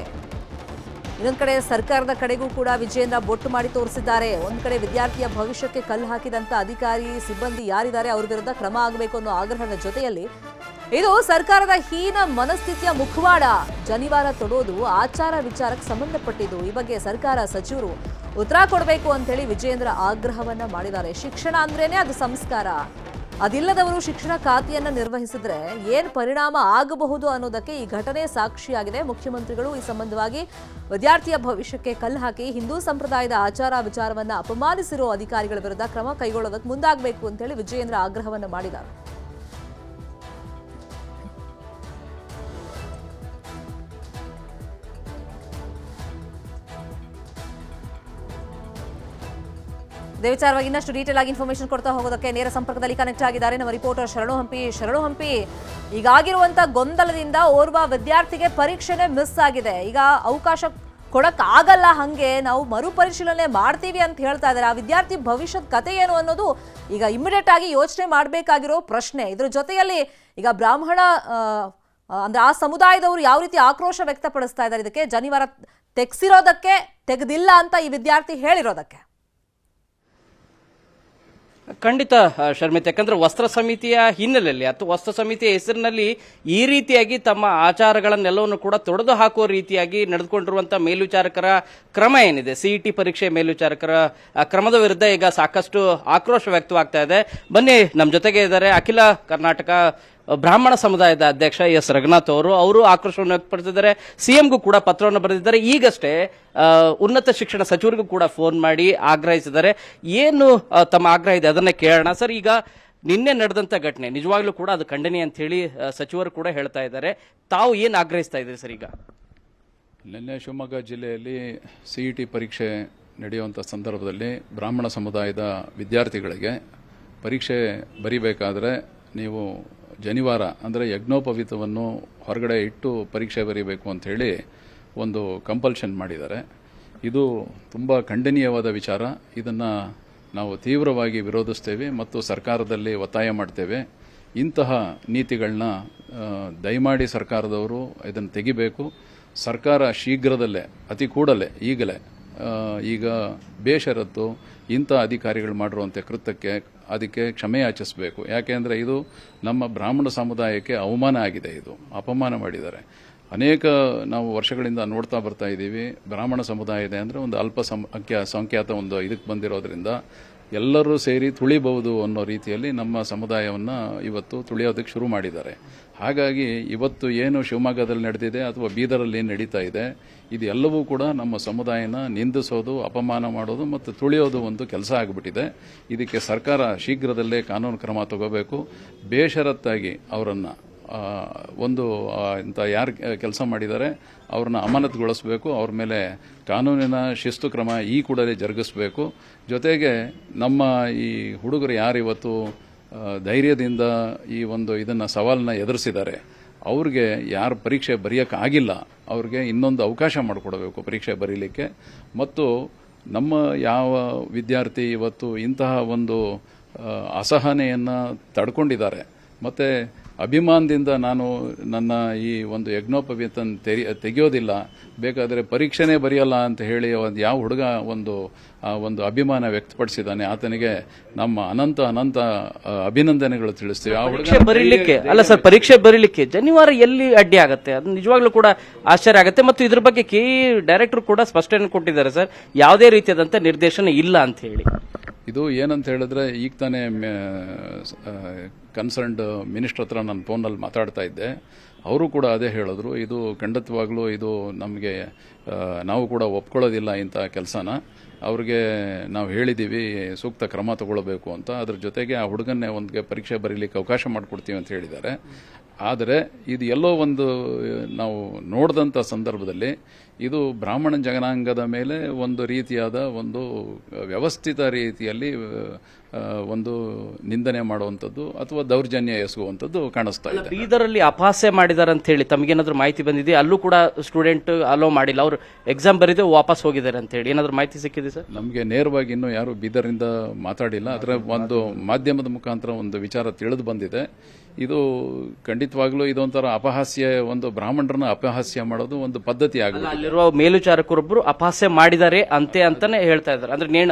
ಇನ್ನೊಂದ್ ಕಡೆ ಸರ್ಕಾರದ ಕಡೆಗೂ ಕೂಡ ವಿಜಯೇಂದ್ರ ಬೊಟ್ಟು ಮಾಡಿ ತೋರಿಸಿದ್ದಾರೆ. ಒಂದು ಕಡೆ ವಿದ್ಯಾರ್ಥಿಯ ಭವಿಷ್ಯಕ್ಕೆ ಕಲ್ಲು ಹಾಕಿದಂತ ಅಧಿಕಾರಿ, ಸಿಬ್ಬಂದಿ ಯಾರಿದ್ದಾರೆ ಅವ್ರ ವಿರುದ್ಧ ಕ್ರಮ ಆಗಬೇಕು ಅನ್ನೋ ಆಗ್ರಹದ ಜೊತೆಯಲ್ಲಿ ಇದು ಸರ್ಕಾರದ ಹೀನ ಮನಸ್ಥಿತಿಯ ಮುಖವಾಡ. ಜನಿವಾರ ತೊಡೋದು ಆಚಾರ ವಿಚಾರಕ್ಕೆ ಸಂಬಂಧಪಟ್ಟಿದ್ದು. ಈ ಬಗ್ಗೆ ಸರ್ಕಾರ ಸಚಿವರು ಉತ್ತರ ಕೊಡಬೇಕು ಅಂತೇಳಿ ವಿಜಯೇಂದ್ರ ಆಗ್ರಹವನ್ನ ಮಾಡಿದ್ದಾರೆ. ಶಿಕ್ಷಣ ಅಂದ್ರೇನೆ ಅದು ಸಂಸ್ಕಾರ. ಅದಿಲ್ಲದವರು ಶಿಕ್ಷಣ ಖಾತೆಯನ್ನು ನಿರ್ವಹಿಸಿದ್ರೆ ಏನ್ ಪರಿಣಾಮ ಆಗಬಹುದು ಅನ್ನೋದಕ್ಕೆ ಈ ಘಟನೆ ಸಾಕ್ಷಿಯಾಗಿದೆ. ಮುಖ್ಯಮಂತ್ರಿಗಳು ಈ ಸಂಬಂಧವಾಗಿ ವಿದ್ಯಾರ್ಥಿಯ ಭವಿಷ್ಯಕ್ಕೆ ಕಲ್ಲು ಹಾಕಿ ಹಿಂದೂ ಸಂಪ್ರದಾಯದ ಆಚಾರ ವಿಚಾರವನ್ನ ಅಪಮಾನಿಸಿರುವ ಅಧಿಕಾರಿಗಳ ವಿರುದ್ಧ ಕ್ರಮ ಕೈಗೊಳ್ಳೋದಕ್ಕೆ ಮುಂದಾಗಬೇಕು ಅಂತೇಳಿ ವಿಜಯೇಂದ್ರ ಆಗ್ರಹವನ್ನು ಮಾಡಿದ್ದಾರೆ. ವಿಚಾರವಾಗಿ ಇನ್ನಷ್ಟು ಡೀಟೇಲ್ ಆಗಿ ಇನ್ಫಾರ್ಮೇಶನ್ ಕೊಡ್ತಾ ಹೋಗೋದಕ್ಕೆ ನೇರ ಸಂಪರ್ಕದಲ್ಲಿ ಕನೆಕ್ಟ್ ಆಗಿದ್ದಾರೆ ನಮ್ಮ ರಿಪೋರ್ಟರ್ ಶರಣು ಹಂಪಿ. ಶರಣು ಹಂಪಿ, ಈಗಾಗಿರುವಂತ ಗೊಂದಲದಿಂದ ಓರ್ವ ವಿದ್ಯಾರ್ಥಿಗೆ ಪರೀಕ್ಷೆನೇ ಮಿಸ್ ಆಗಿದೆ. ಈಗ ಅವಕಾಶ ಕೊಡಕ್ ಆಗಲ್ಲ ಹಂಗೆ, ನಾವು ಮರುಪರಿಶೀಲನೆ ಮಾಡ್ತೀವಿ ಅಂತ ಹೇಳ್ತಾ ಇದ್ದಾರೆ. ಆ ವಿದ್ಯಾರ್ಥಿ ಭವಿಷ್ಯದ ಕತೆ ಏನು ಅನ್ನೋದು ಈಗ ಇಮಿಡಿಯೇಟ್ ಆಗಿ ಯೋಚನೆ ಮಾಡಬೇಕಾಗಿರೋ ಪ್ರಶ್ನೆ. ಇದ್ರ ಜೊತೆಯಲ್ಲಿ ಈಗ ಬ್ರಾಹ್ಮಣ ಅಂದ್ರೆ ಆ ಸಮುದಾಯದವರು ಯಾವ ರೀತಿ ಆಕ್ರೋಶ ವ್ಯಕ್ತಪಡಿಸ್ತಾ ಇದ್ದಾರೆ, ಇದಕ್ಕೆ ಜನಿವಾರ ತೆಗ್ಸಿರೋದಕ್ಕೆ ತೆಗೆದಿಲ್ಲ ಅಂತ ಈ ವಿದ್ಯಾರ್ಥಿ ಹೇಳಿರೋದಕ್ಕೆ. ಖಂಡಿತ ಶರ್ಮಿತ್. ಯಾಕಂದ್ರೆ ವಸ್ತ್ರ ಸಮಿತಿಯ ಹಿನ್ನೆಲೆಯಲ್ಲಿ ಅಥವಾ ವಸ್ತ್ರ ಸಮಿತಿಯ ಹೆಸರಿನಲ್ಲಿ ಈ ರೀತಿಯಾಗಿ ತಮ್ಮ ಆಚಾರಗಳನ್ನೆಲ್ಲವನ್ನು ಕೂಡ ತೊಡೆದು ಹಾಕುವ ರೀತಿಯಾಗಿ ನಡೆದುಕೊಂಡಿರುವಂತಹ ಮೇಲ್ವಿಚಾರಕರ ಕ್ರಮ ಏನಿದೆ? ಸಿಇಟಿ ಪರೀಕ್ಷೆ ಮೇಲ್ವಿಚಾರಕರ ಕ್ರಮದ ವಿರುದ್ಧ ಈಗ ಸಾಕಷ್ಟು ಆಕ್ರೋಶ ವ್ಯಕ್ತವಾಗ್ತಾ ಇದೆ. ಬನ್ನಿ ನಮ್ಮ ಜೊತೆಗೆ ಇದ್ದಾರೆ ಅಖಿಲ ಕರ್ನಾಟಕ ಬ್ರಾಹ್ಮಣ ಸಮುದಾಯದ ಅಧ್ಯಕ್ಷ ಎಸ್. ರಘುನಾಥ್ ಅವರು ಅವರು ಆಕ್ರೋಶವನ್ನು ವ್ಯಕ್ತಪಡಿಸಿದ್ದಾರೆ. ಸಿಎಂಗೂ ಕೂಡ ಪತ್ರವನ್ನು ಬರೆದಿದ್ದಾರೆ. ಈಗಷ್ಟೇ ಉನ್ನತ ಶಿಕ್ಷಣ ಸಚಿವರಿಗೂ ಕೂಡ ಫೋನ್ ಮಾಡಿ ಆಗ್ರಹಿಸಿದ್ದಾರೆ. ಏನು ತಮ್ಮ ಆಗ್ರಹ ಇದೆ? ಅದನ್ನ ಕೇಳೋಣ. ಸರ್, ಈಗ ನಿನ್ನೆ ನಡೆದಂತ ಘಟನೆ, ನಿಜವಾಗ್ಲೂ ಕೂಡ ಅದು ಖಂಡನೆ ಅಂತ ಹೇಳಿ ಸಚಿವರು ಕೂಡ ಹೇಳ್ತಾ ಇದ್ದಾರೆ. ತಾವು ಏನು ಆಗ್ರಹಿಸ್ತಾ ಇದ್ದೀರಿ ಸರ್ ಈಗ? ನಿನ್ನೆ ಶಿವಮೊಗ್ಗ ಜಿಲ್ಲೆಯಲ್ಲಿ ಸಿ ಇ ಟಿ ಪರೀಕ್ಷೆ ನಡೆಯುವಂಥ ಸಂದರ್ಭದಲ್ಲಿ ಬ್ರಾಹ್ಮಣ ಸಮುದಾಯದ ವಿದ್ಯಾರ್ಥಿಗಳಿಗೆ ಪರೀಕ್ಷೆ ಬರಿಬೇಕಾದ್ರೆ ನೀವು ಜನಿವಾರ ಅಂದರೆ ಯಜ್ಞೋಪವೀತವನ್ನು ಹೊರಗಡೆ ಇಟ್ಟು ಪರೀಕ್ಷೆ ಬರೀಬೇಕು ಅಂತ ಹೇಳಿ ಒಂದು ಕಂಪಲ್ಷನ್ ಮಾಡಿದ್ದಾರೆ. ಇದು ತುಂಬ ಖಂಡನೀಯವಾದ ವಿಚಾರ. ಇದನ್ನು ನಾವು ತೀವ್ರವಾಗಿ ವಿರೋಧಿಸ್ತೇವೆ ಮತ್ತು ಸರ್ಕಾರದಲ್ಲಿ ಒತ್ತಾಯ ಮಾಡ್ತೇವೆ. ಇಂತಹ ನೀತಿಗಳನ್ನ ದಯಮಾಡಿ ಸರ್ಕಾರದವರು ಇದನ್ನು ತೆಗಿಬೇಕು. ಸರ್ಕಾರ ಶೀಘ್ರದಲ್ಲೇ, ಅತಿ ಕೂಡಲೇ, ಈಗಲೇ ಈಗ ಬೇಷರತ್ತು ಇಂಥ ಅಧಿಕಾರಿಗಳು ಮಾಡಿರುವಂಥ ಕೃತ್ಯಕ್ಕೆ ಅದಕ್ಕೆ ಕ್ಷಮೆ ಯಾಚಿಸಬೇಕು. ಯಾಕೆಂದರೆ ಇದು ನಮ್ಮ ಬ್ರಾಹ್ಮಣ ಸಮುದಾಯಕ್ಕೆ ಅವಮಾನ ಆಗಿದೆ ಇದು. ಅಪಮಾನ ಮಾಡಿದ್ದಾರೆ. ಅನೇಕ ನಾವು ವರ್ಷಗಳಿಂದ ನೋಡ್ತಾ ಬರ್ತಾ ಇದ್ದೀವಿ. ಬ್ರಾಹ್ಮಣ ಸಮುದಾಯ ಇದೆ ಅಂದರೆ ಒಂದು ಅಲ್ಪ ಸಂಖ್ಯಾ ಸಂಖ್ಯಾತ ಒಂದು ಇದಕ್ಕೆ ಬಂದಿರೋದ್ರಿಂದ ಎಲ್ಲರೂ ಸೇರಿ ತುಳಿಬಹುದು ಅನ್ನೋ ರೀತಿಯಲ್ಲಿ ನಮ್ಮ ಸಮುದಾಯವನ್ನು ಇವತ್ತು ತುಳಿಯೋದಕ್ಕೆ ಶುರು ಮಾಡಿದ್ದಾರೆ. ಹಾಗಾಗಿ ಇವತ್ತು ಏನು ಶಿವಮೊಗ್ಗದಲ್ಲಿ ನಡೆದಿದೆ ಅಥವಾ ಬೀದರಲ್ಲಿ ಏನು ನಡೀತಾ ಇದೆ ಇದೆಲ್ಲವೂ ಕೂಡ ನಮ್ಮ ಸಮುದಾಯನ ನಿಂದಿಸೋದು ಅಪಮಾನ ಮಾಡೋದು ಮತ್ತು ತುಳಿಯೋದು ಒಂದು ಕೆಲಸ ಆಗಿಬಿಟ್ಟಿದೆ. ಇದಕ್ಕೆ ಸರ್ಕಾರ ಶೀಘ್ರದಲ್ಲೇ ಕಾನೂನು ಕ್ರಮ ತಗೋಬೇಕು. ಬೇಷರತ್ತಾಗಿ ಅವರನ್ನು ಒಂದು ಇಂಥ ಯಾರು ಕೆಲಸ ಮಾಡಿದ್ದಾರೆ ಅವ್ರನ್ನ ಅಮಾನತುಗೊಳಿಸಬೇಕು. ಅವ್ರ ಮೇಲೆ ಕಾನೂನಿನ ಶಿಸ್ತು ಕ್ರಮ ಈ ಕೂಡಲೇ ಜರುಗಿಸಬೇಕು. ಜೊತೆಗೆ ನಮ್ಮ ಈ ಹುಡುಗರು ಯಾರು ಇವತ್ತು ಆ, ಧೈರ್ಯದಿಂದ ಈ ಒಂದು ಇದನ್ನು, ಸವಾಲನ್ನ ಎದುರಿಸಿದ್ದಾರೆ. ಅವ್ರಿಗೆ ಯಾರು ಪರೀಕ್ಷೆ ಬರೆಯೋಕ್ಕಾಗಿಲ್ಲ ಅವ್ರಿಗೆ ಇನ್ನೊಂದು ಅವಕಾಶ ಮಾಡಿಕೊಡಬೇಕು ಪರೀಕ್ಷೆ ಬರೀಲಿಕ್ಕೆ. ಮತ್ತು ನಮ್ಮ ಯಾವ ವಿದ್ಯಾರ್ಥಿ ಇವತ್ತು ಇಂತಹ ಒಂದು ಅಸಹನೆಯನ್ನು ತಡ್ಕೊಂಡಿದ್ದಾರೆ. ಮತ್ತು ಅಭಿಮಾನದಿಂದ ನಾನು ನನ್ನ ಈ ಒಂದು ಯಜ್ಞೋಪವೇತನ ತೆರಿ, ತೆಗೆಯೋದಿಲ್ಲ. ಬೇಕಾದರೆ ಪರೀಕ್ಷೆನೇ ಬರೆಯಲ್ಲ ಅಂತ ಹೇಳಿ ಒಂದು ಯಾವ ಹುಡುಗ ಒಂದು ಒಂದು ಅಭಿಮಾನ ವ್ಯಕ್ತಪಡಿಸಿದ್ದಾನೆ ಆತನಿಗೆ ನಮ್ಮ ಅನಂತ ಅನಂತ ಅಭಿನಂದನೆಗಳು ತಿಳಿಸ್ತೀವಿ. ಆ ಪರೀಕ್ಷೆ ಹುಡುಗ ಬರೀಲಿಕ್ಕೆ ಅಲ್ಲ ಸರ್ ಪರೀಕ್ಷೆ ಬರೀಲಿಕ್ಕೆ ಜನಿವಾರ ಎಲ್ಲಿ ಅಡ್ಡಿ ಆಗುತ್ತೆ? ಅದು ನಿಜವಾಗ್ಲೂ ಕೂಡ ಆಶ್ಚರ್ಯ ಆಗುತ್ತೆ. ಮತ್ತು ಇದ್ರ ಬಗ್ಗೆ ಕೆ ಡೈರೆಕ್ಟರ್ ಕೂಡ ಸ್ಪಷ್ಟನೆ ಕೊಟ್ಟಿದ್ದಾರೆ ಸರ್. ಯಾವುದೇ ರೀತಿಯಾದಂಥ ನಿರ್ದೇಶನ ಇಲ್ಲ ಅಂತ ಹೇಳಿ. ಇದು ಏನಂತ ಹೇಳಿದ್ರೆ ಈಗ ತಾನೇ ಕನ್ಸರ್ನ್ಡ್ ಮಿನಿಸ್ಟರ್ ಹತ್ರ ನಾನು ಫೋನಲ್ಲಿ ಮಾತಾಡ್ತಾ ಇದ್ದೆ. ಅವರು ಕೂಡ ಅದೇ ಹೇಳಿದ್ರು, ಇದು ಖಂಡಿತವಾಗ್ಲೂ ಇದು ನಮಗೆ ನಾವು ಕೂಡ ಒಪ್ಕೊಳ್ಳೋದಿಲ್ಲ ಇಂಥ ಕೆಲಸನ. ಅವ್ರಿಗೆ ನಾವು ಹೇಳಿದ್ದೀವಿ ಸೂಕ್ತ ಕ್ರಮ ತಗೊಳ್ಬೇಕು ಅಂತ. ಅದ್ರ ಜೊತೆಗೆ ಆ ಹುಡುಗನ್ನೇ ಒಂದಿಗೆ ಪರೀಕ್ಷೆ ಬರೀಲಿಕ್ಕೆ ಅವಕಾಶ ಮಾಡಿಕೊಡ್ತೀವಿ ಅಂತ ಹೇಳಿದ್ದಾರೆ. ಆದರೆ ಇದು ಎಲ್ಲೋ ಒಂದು, ನಾವು ನೋಡಿದಂಥ ಸಂದರ್ಭದಲ್ಲಿ ಇದು ಬ್ರಾಹ್ಮಣ ಜನಾಂಗದ ಮೇಲೆ ಒಂದು ರೀತಿಯಾದ ಒಂದು ವ್ಯವಸ್ಥಿತ ರೀತಿಯಲ್ಲಿ ಒಂದು ನಿಂದನೆ ಮಾಡುವಂಥದ್ದು ಅಥವಾ ದೌರ್ಜನ್ಯ ಎಸಗುವಂಥದ್ದು ಕಾಣಿಸ್ತಾ ಇದೆ. ಬೀದರಲ್ಲಿ ಅಪಹಾಸ್ಯ ಮಾಡಿದ್ದಾರೆ ಅಂತ ಹೇಳಿ ತಮಗೇನಾದ್ರೂ ಮಾಹಿತಿ ಬಂದಿದೆ ಅಲ್ಲೂ ಕೂಡ ಸ್ಟೂಡೆಂಟ್ ಅಲೋ ಮಾಡಿಲ್ಲ. ಅವರು ಎಕ್ಸಾಮ್ ಬರೀದೆ ವಾಪಸ್ ಹೋಗಿದ್ದಾರೆ ಅಂತ ಹೇಳಿ. ಏನಾದರೂ ಮಾಹಿತಿ ಸಿಕ್ಕಿದೆ ಸರ್? ನಮಗೆ ನೇರವಾಗಿ ಇನ್ನೂ ಯಾರು ಬೀದರಿಂದ ಮಾತಾಡಿಲ್ಲ. ಅದರ ಒಂದು ಮಾಧ್ಯಮದ ಮುಖಾಂತರ ಒಂದು ವಿಚಾರ ತಿಳಿದು ಬಂದಿದೆ. ಇದು ಖಂಡಿತವಾಗ್ಲೂ ಇದೊಂಥರ ಅಪಹಾಸ್ಯ ಒಂದು ಬ್ರಾಹ್ಮಣರನ್ನ ಅಪಹಾಸ್ಯ ಮಾಡೋದು ಒಂದು ಪದ್ಧತಿ ಆಗುತ್ತೆ ಅಲ್ಲಿರುವ ಮೇಲ್ವಿಚಾರಕರೊಬ್ಬರು ಅಪಹಾಸ್ಯ ಮಾಡಿದ್ದಾರೆ ಅಂತೆ ಅಂತಾನೆ ಹೇಳ್ತಾ ಇದ್ದಾರೆ. ಅಂದ್ರೆ ನೇಣ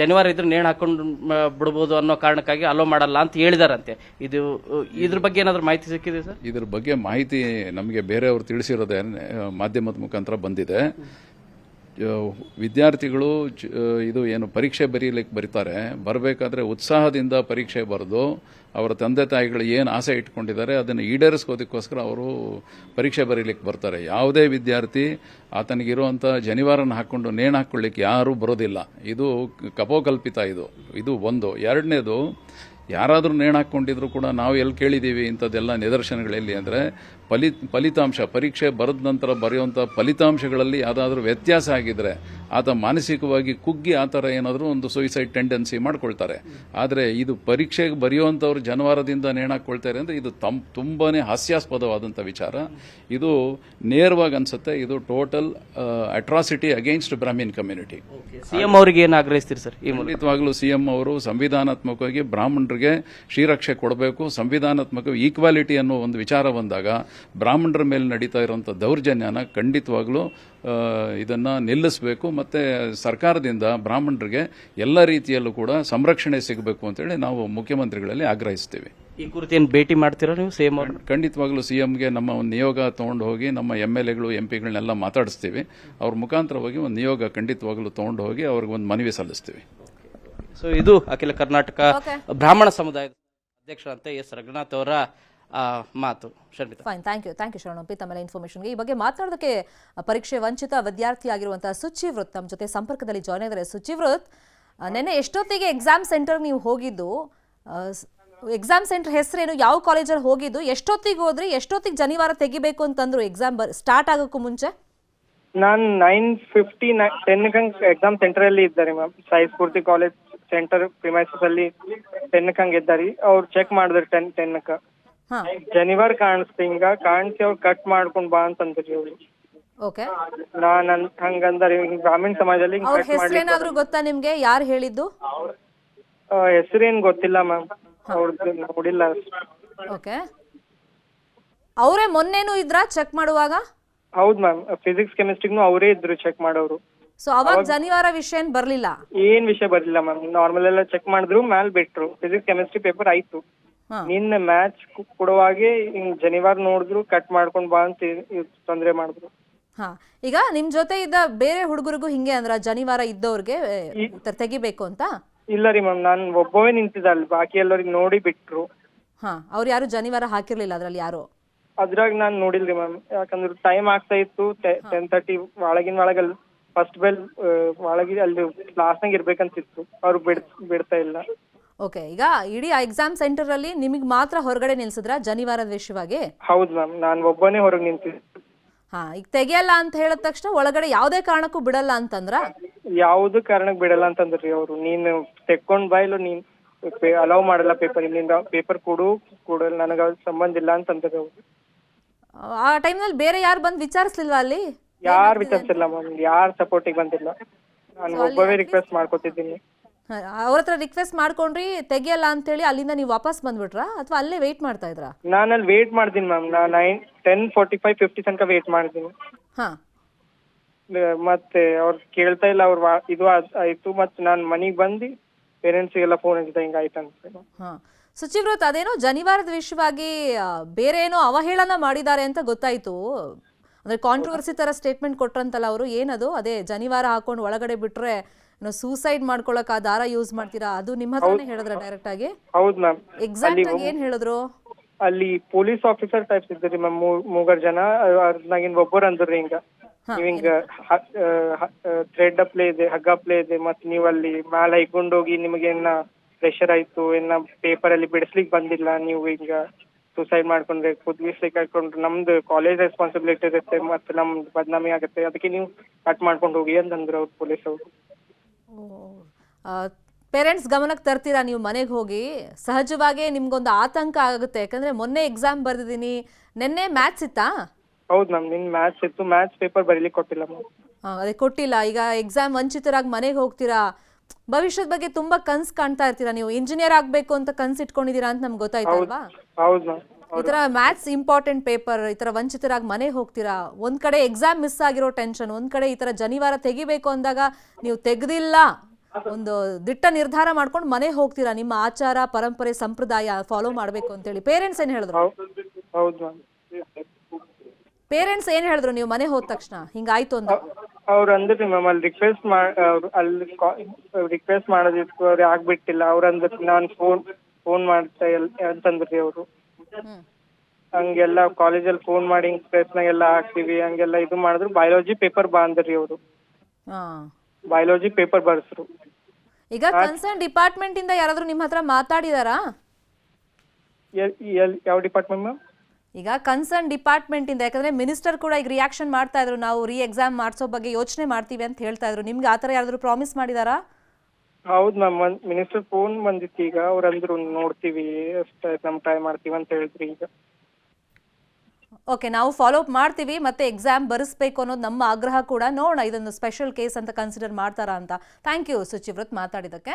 ಜನಿವಾರ ಇದ್ರೆ ನೇಣ ಹಾಕೊಂಡು ಬಿಡ್ಬೋದು ಅನ್ನೋ ಕಾರಣಕ್ಕಾಗಿ ಅಲೋ ಮಾಡಲ್ಲ ಅಂತ ಹೇಳಿದಾರಂತೆ. ಇದು, ಇದ್ರ ಬಗ್ಗೆ ಏನಾದರೂ ಮಾಹಿತಿ ಸಿಕ್ಕಿದೆ ಸರ್? ಇದ್ರ ಬಗ್ಗೆ ಮಾಹಿತಿ ನಮಗೆ ಬೇರೆಯವರು ತಿಳಿಸಿರೋದೇ ಮಾಧ್ಯಮದ ಮುಖಾಂತರ ಬಂದಿದೆ. ವಿದ್ಯಾರ್ಥಿಗಳು ಇದು ಏನು ಪರೀಕ್ಷೆ ಬರೀಲಿಕ್ಕೆ ಬರೀತಾರೆ, ಬರಬೇಕಾದ್ರೆ ಉತ್ಸಾಹದಿಂದ ಪರೀಕ್ಷೆ ಬರೆದು ಅವರ ತಂದೆ ತಾಯಿಗಳು ಏನು ಆಸೆ ಇಟ್ಕೊಂಡಿದ್ದಾರೆ ಅದನ್ನು ಈಡೇರಿಸ್ಕೋದಕ್ಕೋಸ್ಕರ ಅವರು ಪರೀಕ್ಷೆ ಬರೀಲಿಕ್ಕೆ ಬರ್ತಾರೆ. ಯಾವುದೇ ವಿದ್ಯಾರ್ಥಿ ಆತನಿಗಿರುವಂಥ ಜನಿವಾರನ ಹಾಕ್ಕೊಂಡು ನೇಣು ಹಾಕ್ಕೊಳ್ಳಿಕ್ಕೆ ಯಾರೂ ಬರೋದಿಲ್ಲ. ಇದು ಕಪೋಕಲ್ಪಿತ ಇದು. ಇದು ಒಂದು. ಎರಡನೇದು, ಯಾರಾದರೂ ನೇಣು ಹಾಕ್ಕೊಂಡಿದ್ರು ಕೂಡ ನಾವು ಎಲ್ಲಿ ಕೇಳಿದ್ದೀವಿ ಇಂಥದ್ದೆಲ್ಲ ನಿದರ್ಶನಗಳಲ್ಲಿ ಅಂದರೆ ಫಲಿ ಫಲಿತಾಂಶ ಪರೀಕ್ಷೆ ಬರೆದ ನಂತರ ಬರೆಯುವಂಥ ಫಲಿತಾಂಶಗಳಲ್ಲಿ ಯಾವುದಾದ್ರೂ ವ್ಯತ್ಯಾಸ ಆಗಿದ್ರೆ ಆತ ಮಾನಸಿಕವಾಗಿ ಕುಗ್ಗಿ ಆ ಥರ ಏನಾದರೂ ಒಂದು ಸುಯಿಸೈಡ್ ಟೆಂಡೆನ್ಸಿ ಮಾಡ್ಕೊಳ್ತಾರೆ. ಆದರೆ ಇದು ಪರೀಕ್ಷೆಗೆ ಬರೆಯುವಂಥವ್ರು ಜನವಾರದಿಂದ ನೇಣಾಕೊಳ್ತಾರೆ ಅಂದರೆ ಇದು ತಮ್ ತುಂಬಾ ಹಾಸ್ಯಾಸ್ಪದವಾದಂಥ ವಿಚಾರ. ಇದು ನೇರವಾಗಿ ಅನ್ಸುತ್ತೆ. ಇದು total atrocity against Brahmin community CM ಅವರಿಗೆ ಏನು ಆಗ್ರಹಿಸ್ತೀರಿ ಸರ್ ಈ ಖಂಡಿತವಾಗ್ಲೂ ಸಿಎಂ ಅವರು ಸಂವಿಧಾನಾತ್ಮಕವಾಗಿ ಬ್ರಾಹ್ಮಣರಿಗೆ ಶ್ರೀರಕ್ಷೆ ಕೊಡಬೇಕು. ಸಂವಿಧಾನಾತ್ಮಕ ಈಕ್ವಾಲಿಟಿ ಅನ್ನೋ ಒಂದು ವಿಚಾರ ಬಂದಾಗ ಬ್ರಾಹ್ಮಣರ ಮೇಲೆ ನಡೀತಾ ಇರುವಂಥ ದೌರ್ಜನ್ಯನ ಖಂಡಿತವಾಗ್ಲೂ ಇದನ್ನು ಇದನ್ನ ನಿಲ್ಲಿಸಬೇಕು. ಮತ್ತೆ ಸರ್ಕಾರದಿಂದ ಬ್ರಾಹ್ಮಣರಿಗೆ ಎಲ್ಲ ರೀತಿಯಲ್ಲೂ ಕೂಡ ಸಂರಕ್ಷಣೆ ಸಿಗಬೇಕು ಅಂತೇಳಿ ನಾವು ಮುಖ್ಯಮಂತ್ರಿಗಳಲ್ಲಿ ಆಗ್ರಹಿಸ್ತೀವಿ. ಈ ಕುರಿತು ಏನು ಭೇಟಿ ಮಾಡ್ತೀರಾ ನೀವು ಸೇಮ್ ಖಂಡಿತವಾಗ್ಲೂ ಸಿ ಎಮ್ಗೆ ನಮ್ಮ ಒಂದು ನಿಯೋಗ ತೊಗೊಂಡು ಹೋಗಿ ನಮ್ಮ ಎಂ ಎಲ್ ಎಗಳು ಎಂ ಪಿಗಳನ್ನೆಲ್ಲ ಮಾತಾಡಿಸ್ತೀವಿ. ಅವ್ರ ಮುಖಾಂತರವಾಗಿ ಒಂದು ನಿಯೋಗ ಖಂಡಿತವಾಗ್ಲೂ ತೊಗೊಂಡು ಹೋಗಿ ಅವ್ರಿಗೆ ಒಂದು ಮನವಿ ಸಲ್ಲಿಸ್ತೀವಿ. ಸೊ ಇದು ಅಖಿಲ ಕರ್ನಾಟಕ ಬ್ರಾಹ್ಮಣ ಸಮುದಾಯದ ಅಧ್ಯಕ್ಷರಂತೆ ಎಸ್. ರಘುನಾಥ್ ಅವರ ಮಾತು Sharmita. Fine thank you thank you ಶರಣಪ್ಪಿ ತಮ್ಮೆಲ್ಲ ಇನ್ಫಾರ್ಮೇಷನ್ಗೆ ಈ ಬಗ್ಗೆ ಮಾತನಾಡೋದಕ್ಕೆ ಪರೀಕ್ಷೆ ವಂಚಿತ ವಿದ್ಯಾರ್ಥಿ ಆಗಿರುವಂತಹ ಸುಚಿವೃತ್ ನಮ್ಮ ಜೊತೆ ಸಂಪರ್ಕದಲ್ಲಿ ಜಾಯ್ನ್ ಆಗಿದ್ದಾರೆ. ಸುಚಿವೃತ್ ನೆನ್ನೆ ಎಷ್ಟೊತ್ತಿಗೆ ಎಕ್ಸಾಮ್ ಸೆಂಟರ್ ನೀವು ಹೋಗಿದ್ದು? ಎಕ್ಸಾಮ್ ಸೆಂಟರ್ ಹೆಸರೇನು ಯಾವ ಕಾಲೇಜಲ್ಲಿ ಹೋಗಿದ್ದು? ಎಷ್ಟೊತ್ತಿಗೆ ಹೋದ್ರಿ? ಎಷ್ಟೊತ್ತಿಗೆ ಜನಿವಾರ ತೆಗಿಬೇಕು ಅಂತಂದ್ರು ಎಕ್ಸಾಮ್ ಸ್ಟಾರ್ಟ್ ಆಗೋಕ್ಕೂ ಮುಂಚೆ? ನಾನು ನೈನ್ ಫಿಫ್ಟಿ ಟೆನ್ ಗಂಗೆ ಎಕ್ಸಾಮ್ ಸೆಂಟರ್ ಅಲ್ಲಿ ಇದ್ದಾರೆ ma'am Sai Sphoorthi college center premises ಅಲ್ಲಿ ಟೆನ್ ಹಂಗೆ ಇದ್ದಾರೆ ಅವ್ರು ಚೆಕ್ ಮಾಡಿದ್ರು ಟೆನ್ ಟೆನ್ಕ ಹಾ. ಶನಿವಾರ ಕಾಣಿಸ್ತು. ಹಿಂಗ ಕಾಣಿಸಿ ಅವ್ರು ಕಟ್ ಮಾಡ್ಕೊಂಡ್ ಬಾ ಅಂತಂದ್ರಿ ಅವ್ರು ಓಕೆ. ನಾನ್ ಅನ್- ಹಂಗಂದ್ರೆ ಹಿಂಗ್ ಗ್ರಾಮೀಣ ಸಮಾಜದಲ್ಲಿ ಹಿಂಗ್ ಅವ್ರ ಮಾಡ್ಲಿಕ್ಕೆ ಹೆಸರೇನಾದ್ರೂ ಗೊತ್ತಾ ನಿಮ್ಗೆ? ಯಾರು ಹೇಳಿದ್ದು? ಹೆಸರೇನ್ ಗೊತ್ತಿಲ್ಲ ಮ್ಯಾಮ್. ಅವ್ರದ್ದು ನೋಡಿಲ್ಲ. ಓಕೆ. ಅವರೇ ಮೊನ್ನೆನೂ ಇದ್ರಾ ಚೆಕ್ ಮಾಡುವಾಗ? ಹೌದ್ ಮ್ಯಾಮ್. ಫಿಸಿಕ್ಸ್ ಕೆಮಿಸ್ಟ್ರಿಗೂ ಅವರೇ ಇದ್ರು ಚೆಕ್ ಮಾಡೋರು. ಸೊ ಅವಾಗ ಜನಿವಾರ ವಿಷಯ ಏನ್ ಬರ್ಲಿಲ್ಲ? ಏನ್ ವಿಷಯ ಬರ್ಲಿಲ್ಲ ಮ್ಯಾಮ್. ನಾರ್ಮಲ್ ಎಲ್ಲ ಚೆಕ್ ಮಾಡಿದ್ರು ಮ್ಯಾಲ್ ಬಿಟ್ರು. ಫಿಸಿಕ್ಸ್ ಕೆಮಿಸ್ಟ್ರಿ ಪೇಪರ್ ಆಯ್ತು. ನಿನ್ನೆ ಮ್ಯಾಚ್ ಕೊಡುವಾಗೆ ಹಿಂಗ್ ಜನಿವಾರ ನೋಡಿದ್ರು ಕಟ್ ಮಾಡ್ಕೊಂಡ್ ಬಾ ಅಂತ ತೊಂದರೆ ಮಾಡಿದ್ರು. ಹಾ ಈಗ ನಿಮ್ ಜೊತೆ ಇದ್ದ ಬೇರೆ ಹುಡುಗರಿಗೂ ಹಿಂಗೆ ಅಂದ್ರ ಜನಿವಾರ ಇದ್ದವ್ರಿಗೆ ತೆಗಿಬೇಕು ಅಂತ? ಇಲ್ಲ ರೀ ಮ್ಯಾಮ್ ನಾನು ಒಬ್ಬವೇ ನಿಂತಿದ್ದೆ ಅಲ್ಲಿ ಬಾಕಿ ಎಲ್ಲರಿಗೆ ನೋಡಿ ಬಿಟ್ರು. ಹಾ ಅವ್ರು ಯಾರು ಜನಿವಾರ ಹಾಕಿರ್ಲಿಲ್ಲ ಅದ್ರಲ್ಲಿ ಯಾರು? ಅದ್ರಾಗ ನಾನ್ ನೋಡಿಲ್ರಿ ಮ್ಯಾಮ್ ಯಾಕಂದ್ರೆ ಟೈಮ್ ಆಗ್ತಾ ಇತ್ತು ಟೆನ್ ತರ್ಟಿ ಒಳಗಿನ ಒಳಗಲ್ಲಿ ಫಸ್ಟ್ ಬೆಲ್ ಒಳಗಿ ಅಲ್ಲಿ ಕ್ಲಾಸ್ನಾಗ ಇರ್ಬೇಕಂತಿತ್ತು ಅವ್ರು ಬಿಡ್ ಬಿಡ್ತಾ ಇಲ್ಲ. ಓಕೆ ಈಗ ಇಡೀ ಎಕ್ಸಾಮ್ ಸೆಂಟರ್ ಅಲ್ಲಿ ನಿಮಗೆ ಮಾತ್ರ ಹೊರಗಡೆ ನಿಲ್ಸಿದ್ರ? ಜನಿವಾರದ ವಿಷಯವಾಗಿ? ಹೌದು ಮ್ಯಾಮ್ ನಾನು ಒಬ್ಬನೇ ಹೊರಗೆ ನಿಂತಿದ್ದೆ. ಹಾ ಈಗ ತೆಗಿಯಲ್ಲ ಅಂತ ಹೇಳಿದ ತಕ್ಷಣ ಒಳಗಡೆ ಯಾವುದೇ ಕಾರಣಕ್ಕೂ ಬಿಡಲ್ಲ ಅಂತಂದ್ರ? ಯಾವುದು ಕಾರಣಕ್ಕೆ ಬಿಡಲ್ಲ ಅಂತಂದ್ರಿ ಅವರು. ನೀನು ತೆಕ್ಕೊಂಡ್ ಬಾಯ್ಲು ನೀನ್ ಅಲೌ ಮಾಡಲ್ಲ ಪೇಪರ್ ಇಲ್ಲಿಂದ ಪೇಪರ್ ಕೊಡು ಕೊಡಲ್ಲ ನನಗ ಸಂಬಂಧ ಇಲ್ಲ ಅಂತಂದ್ರೆ ಅವ್ರು. ಆ ಟೈಮ್ನಲ್ಲಿ ಬೇರೆ ಯಾರು ಬಂದು ವಿಚಾರಿಸ್ಲಿಲ್ವಾ ಅಲ್ಲಿ? ಯಾರು ವಿಚಾರಿಸಿಲ್ಲ ಮ್ಯಾಮ್ ಯಾರು ಸಪೋರ್ಟಿಗೆ ಬಂದಿಲ್ಲ. ನಾನು ಒಬ್ಬವೇ ರಿಕ್ವೆಸ್ಟ್ ಮಾಡ್ಕೊತಿದ್ದೀನಿ. ಅವ್ರ ಹತ್ರ ರಿಕ್ವೆಸ್ಟ್ ಮಾಡ್ಕೊಂಡ್ರಿ ತೆಗಿಯಲ್ಲ ಅಂತ ಹೇಳಿ ಅಲ್ಲಿಂದ ನೀವು ವಾಪಸ್ ಬಂದ್ಬಿಟ್ರಾ? ಅಥವಾ ಅಲ್ಲೇ ವೇಟ್ ಮಾಡ್ತಾ ಇದ್ರಾ? ನಾನು ಅಲ್ಲಿ ವೇಟ್ ಮಾಡ್ತೀನಿ ಮ್ಯಾಮ್ ನಾ nine ten forty five fifty ತನಕ ವೇಟ್ ಮಾಡ್ತೀನಿ. ಹಾ. ಮತ್ತೆ ಅವ್ರು ಕೇಳ್ತಾ ಇಲ್ಲ ಅವ್ರು ವಾ- ಇದು ಆದ್- ಆಯ್ತು ಮತ್ತೆ ನಾನು ಮನೆಗೆ ಬಂದು ಪೇರೆಂಟ್ಸಿಗೆಲ್ಲ ಫೋನ್ ಹಚ್ಚಿದ ಹಿಂಗೆ ಆಯ್ತು ಅಂತ ಹಾ. ಅದೇನೋ ಜನಿವಾರದ ವಿಷಯವಾಗಿ ಆ, ಬೇರೆ ಏನೋ ಅವಹೇಳನ ಮಾಡಿದ್ದಾರೆ ಅಂತ ಗೊತ್ತಾಯ್ತು. ಅಂದ್ರೆ ಕಾಂಟ್ರವರ್ಸಿ ತರ ಸ್ಟೇಟ್ಮೆಂಟ್ ಕೊಟ್ರಂತಲ್ಲ ಅವರು ಏನದು? ಅದೇ ಜನಿವಾರ ಹಾಕೊಂಡು ಒಳಗಡೆ ಬಿಟ್ರೆ ಸೂಸೈಡ್ ಮಾಡ್ಕೊಳಕ್ ಆ ದಾರ ಯೂಸ್ ಮಾಡ್ತೀರಾ? ಅದು ನಿಮ್ಮ ಹತ್ರನೇ ಹೇಳಿದ್ರ ಡೈರೆಕ್ಟ್ ಆಗಿ? ಹೌದು ಮ್ಯಾಮ್ ಎಕ್ಸಾಕ್ಟ್ ಆಗಿ ಏನ್ ಹೇಳಿದ್ರು? ಅಲ್ಲಿ ಪೊಲೀಸ್ ಆಫೀಸರ್ ಟೈಪ್ಸ್ ಇದ್ರಿ ಮ್ಯಾಮ್ ಮೂಗರ್ ಜನ ಅದ್ನಾಗಿನ್ ಒಬ್ಬರು ಅಂದ್ರಿ ಹಿಂಗ. ನೀವ್ ಹಿಂಗ ಥ್ರೆಡ್ ಪ್ಲೇ ಇದೆ ಹಗ್ಗ ಪ್ಲೇ ಇದೆ ಮತ್ ನೀವ್ ಅಲ್ಲಿ ಮ್ಯಾಲ ಹೋಗಿ ನಿಮಗೇನ ಪ್ರೆಷರ್ ಆಯ್ತು ಏನ ಪೇಪರ್ ಅಲ್ಲಿ ಬಿಡಿಸ್ಲಿಕ್ ಬಂದಿಲ್ಲ ನೀವು ಹಿಂಗ ಸೂಸೈಡ್ ಮಾಡ್ಕೊಂಡ್ರೆ ಕುದ್ಗಿಸ್ಲಿಕ್ಕೆ ಹಾಕೊಂಡ್ರೆ ನಮ್ದು ಕಾಲೇಜ್ ರೆಸ್ಪಾನ್ಸಿಬಿಲಿಟಿ ಇರುತ್ತೆ ಮತ್ತೆ ನಮ್ದು ಬದನಾಮಿ ಆಗುತ್ತೆ ಅದಕ್ಕೆ ನೀವು ಕಟ್ ಮಾಡ್ಕೊಂಡು ಹೋಗಿ ಅಂತಂದ್ರು ಅವ್ರು ಪೊಲೀಸ್ ಅವರು. ಪೇರೆಂಟ್ಸ್ ಗಮನಕ್ಕೆ ತರ್ತೀರಾ ನೀವು ಮನೆಗೆ ಹೋಗಿ? ಸಹಜವಾಗಿ ನಿಮ್ಗೊಂದು ಆತಂಕ ಆಗುತ್ತೆ. ಯಾಕಂದ್ರೆ ಮೊನ್ನೆ ಎಕ್ಸಾಮ್ ಬರ್ದಿದ್ದೀನಿ. ನಿನ್ನೆ ಮ್ಯಾಥ್ಸ್ ಇತ್ತಾ? ಹೌದು ಮ್ಯಾಮ್ ನಿನ್ ಮ್ಯಾಥ್ಸ್ ಇತ್ತು. ಮ್ಯಾಥ್ಸ್ ಪೇಪರ್ ಬರೀಲಿಕ್ಕೆ ಕೊಟ್ಟಿಲ್ಲ ಮ್ಯಾಮ್ ಆ, ಅದೇ ಕೊಟ್ಟಿಲ್ಲ. ಈಗ ಎಕ್ಸಾಮ್ ವಂಚಿತರಾಗಿ ಮನೆಗೆ ಹೋಗ್ತೀರಾ? ಭವಿಷ್ಯದ ಬಗ್ಗೆ ತುಂಬಾ ಕನ್ಸ್ ಕಾಣ್ತಾ ಇರ್ತೀರಾ ನೀವು? ಇಂಜಿನಿಯರ್ ಆಗ್ಬೇಕು ಅಂತ ಕನ್ಸ್ ಇಟ್ಕೊಂಡಿದ್ದೀರಾ ಅಂತ ನಮ್ಗೆ ಗೊತ್ತಾಯ್ತಲ್ವಾ ಹೌದು ಮ್ಯಾಮ್ ಈ ತರ ಮ್ಯಾಥ್ಸ್ ಇಂಪಾರ್ಟೆಂಟ್ ಪೇಪರ್ ಈ ತರ ವಂಚಿತರಾಗಿ ಮನೆ ಹೋಗ್ತೀರಾ? ಒಂದ್ ಕಡೆ ಎಕ್ಸಾಮ್ ಮಿಸ್ ಆಗಿರೋ ಟೆನ್ಷನ್ ಒಂದ್ ಕಡೆ ಈ ತರ ಜನಿವಾರ ತೆಗಿಬೇಕು ಅಂದಾಗ ನೀವು ತೆಗ್ದಿಲ್ಲ. ಒಂದು ದಿಟ್ಟ ನಿರ್ಧಾರ ಮಾಡ್ಕೊಂಡು ಮನೆ ಹೋಗ್ತೀರಾ? ನಿಮ್ಮ ಆಚಾರ ಪರಂಪರೆ ಸಂಪ್ರದಾಯ ಫಾಲೋ ಮಾಡ್ಬೇಕು ಅಂತ ಹೇಳಿ ಪೇರೆಂಟ್ಸ್ ಏನ್ ಹೇಳಿದ್ರು? ಪೇರೆಂಟ್ಸ್ ಏನ್ ಹೇಳಿದ್ರು ನೀವು ಮನೆ ಹೋದ ತಕ್ಷಣ? ಹಿಂಗಾಯ್ತು ಅಂತ ಅವ್ರು ಅಂದ್ರಿ ಮ್ಯಾಮ್ ಅಲ್ಲಿ ರಿಕ್ವೆಸ್ಟ್ ಅಲ್ಲಿ ರಿಕ್ವೆಸ್ಟ್ ಮಾಡೋದಿತ್ತು ಅವ್ರು ಆಗ್ಬಿಟ್ಟಿಲ್ಲ. ಅವ್ರು ಅಂದ್ರು ನಾನು ಫೋನ್ ಫೋನ್ ಮಾಡ್ತಾ ಅಂತಂದ್ರಿ ಅವರು. ಹಂಗೆಲ್ಲ ಕಾಲೇಜಲ್ಲಿ ಫೋನ್ ಮಾಡಿ ಹಿಂಗ್ ಪ್ರಯತ್ನ ಹಾಕ್ತೀವಿ ಹಂಗೆಲ್ಲ ಇದು ಮಾಡಿದ್ರು ಬಯಾಲಜಿ ಪೇಪರ್ ಬಾ ಅಂದ್ರಿ ಅವರು. ಹಾ. ಬಯಾಲಜಿ ಪೇಪರ್ ಬರ್ಸ್ರು. ಈಗ ಕನ್ಸರ್ನ್ ಡಿಪಾರ್ಟ್ಮೆಂಟ್ ಇಂದ ಯಾರಾದ್ರೂ ನಿಮ್ ಹತ್ರ ಮಾತಾಡಿದಾರಾ? ಎಲ್ ಎಲ್ ಯಾವ ಡಿಪಾರ್ಟ್ಮೆಂಟ್ ಮ್ಯಾಮ್ ಈಗ ಕನ್ಸರ್ನ್ ಡಿಪಾರ್ಟ್ಮೆಂಟ್ ಇಂದ ಯಾಕಂದ್ರೆ ಮಿನಿಸ್ಟರ್ ಕೂಡ ಈಗ ರಿಯಾಕ್ಷನ್ ಮಾಡ್ತಾ ಇದ್ರು ನಾವು ರೀ ಎಕ್ಸಾಮ್ ಮಾಡಿಸೋ ಬಗ್ಗೆ ಯೋಚನೆ ಮಾಡ್ತೀವಿ ಅಂತ ಹೇಳ್ತಾ ಇದ್ರು. ನಿಮ್ಗೆ ಆ ಥರ ಯಾರಾದ್ರೂ ಪ್ರಾಮಿಸ್ ಮಾಡಿದಾರಾ? ಹೌದು ಮ್ಯಾಮ್ ಮಿನಿಸ್ಟರ್ ಫೋನ್ ಬಂದಿತ್ತು ಈಗ. ಅವ್ರು ಅಂದ್ರು ನೋಡ್ತೀವಿ, ಅಷ್ಟೇ ನಮ್ ಟ್ರೈ ಮಾಡ್ತೀವಿ ಅಂತ ಹೇಳಿದ್ರಿ ಈಗ. ಓಕೆ ನಾವು ಫಾಲೋ ಅಪ್ ಮಾಡ್ತೀವಿ, ಮತ್ತೆ ಎಕ್ಸಾಮ್ ಬರೆಸ್ಬೇಕು ಅನ್ನೋದು ನಮ್ಮ ಆಗ್ರಹ ಕೂಡ. ನೋಡೋಣ, ಇದೊಂದು ಸ್ಪೆಷಲ್ ಕೇಸ್ ಅಂತ ಕನ್ಸಿಡರ್ ಮಾಡ್ತಾರಾ ಅಂತ. Thank you Suchivrat ಮಾತಾಡಿದ್ದಕ್ಕೆ.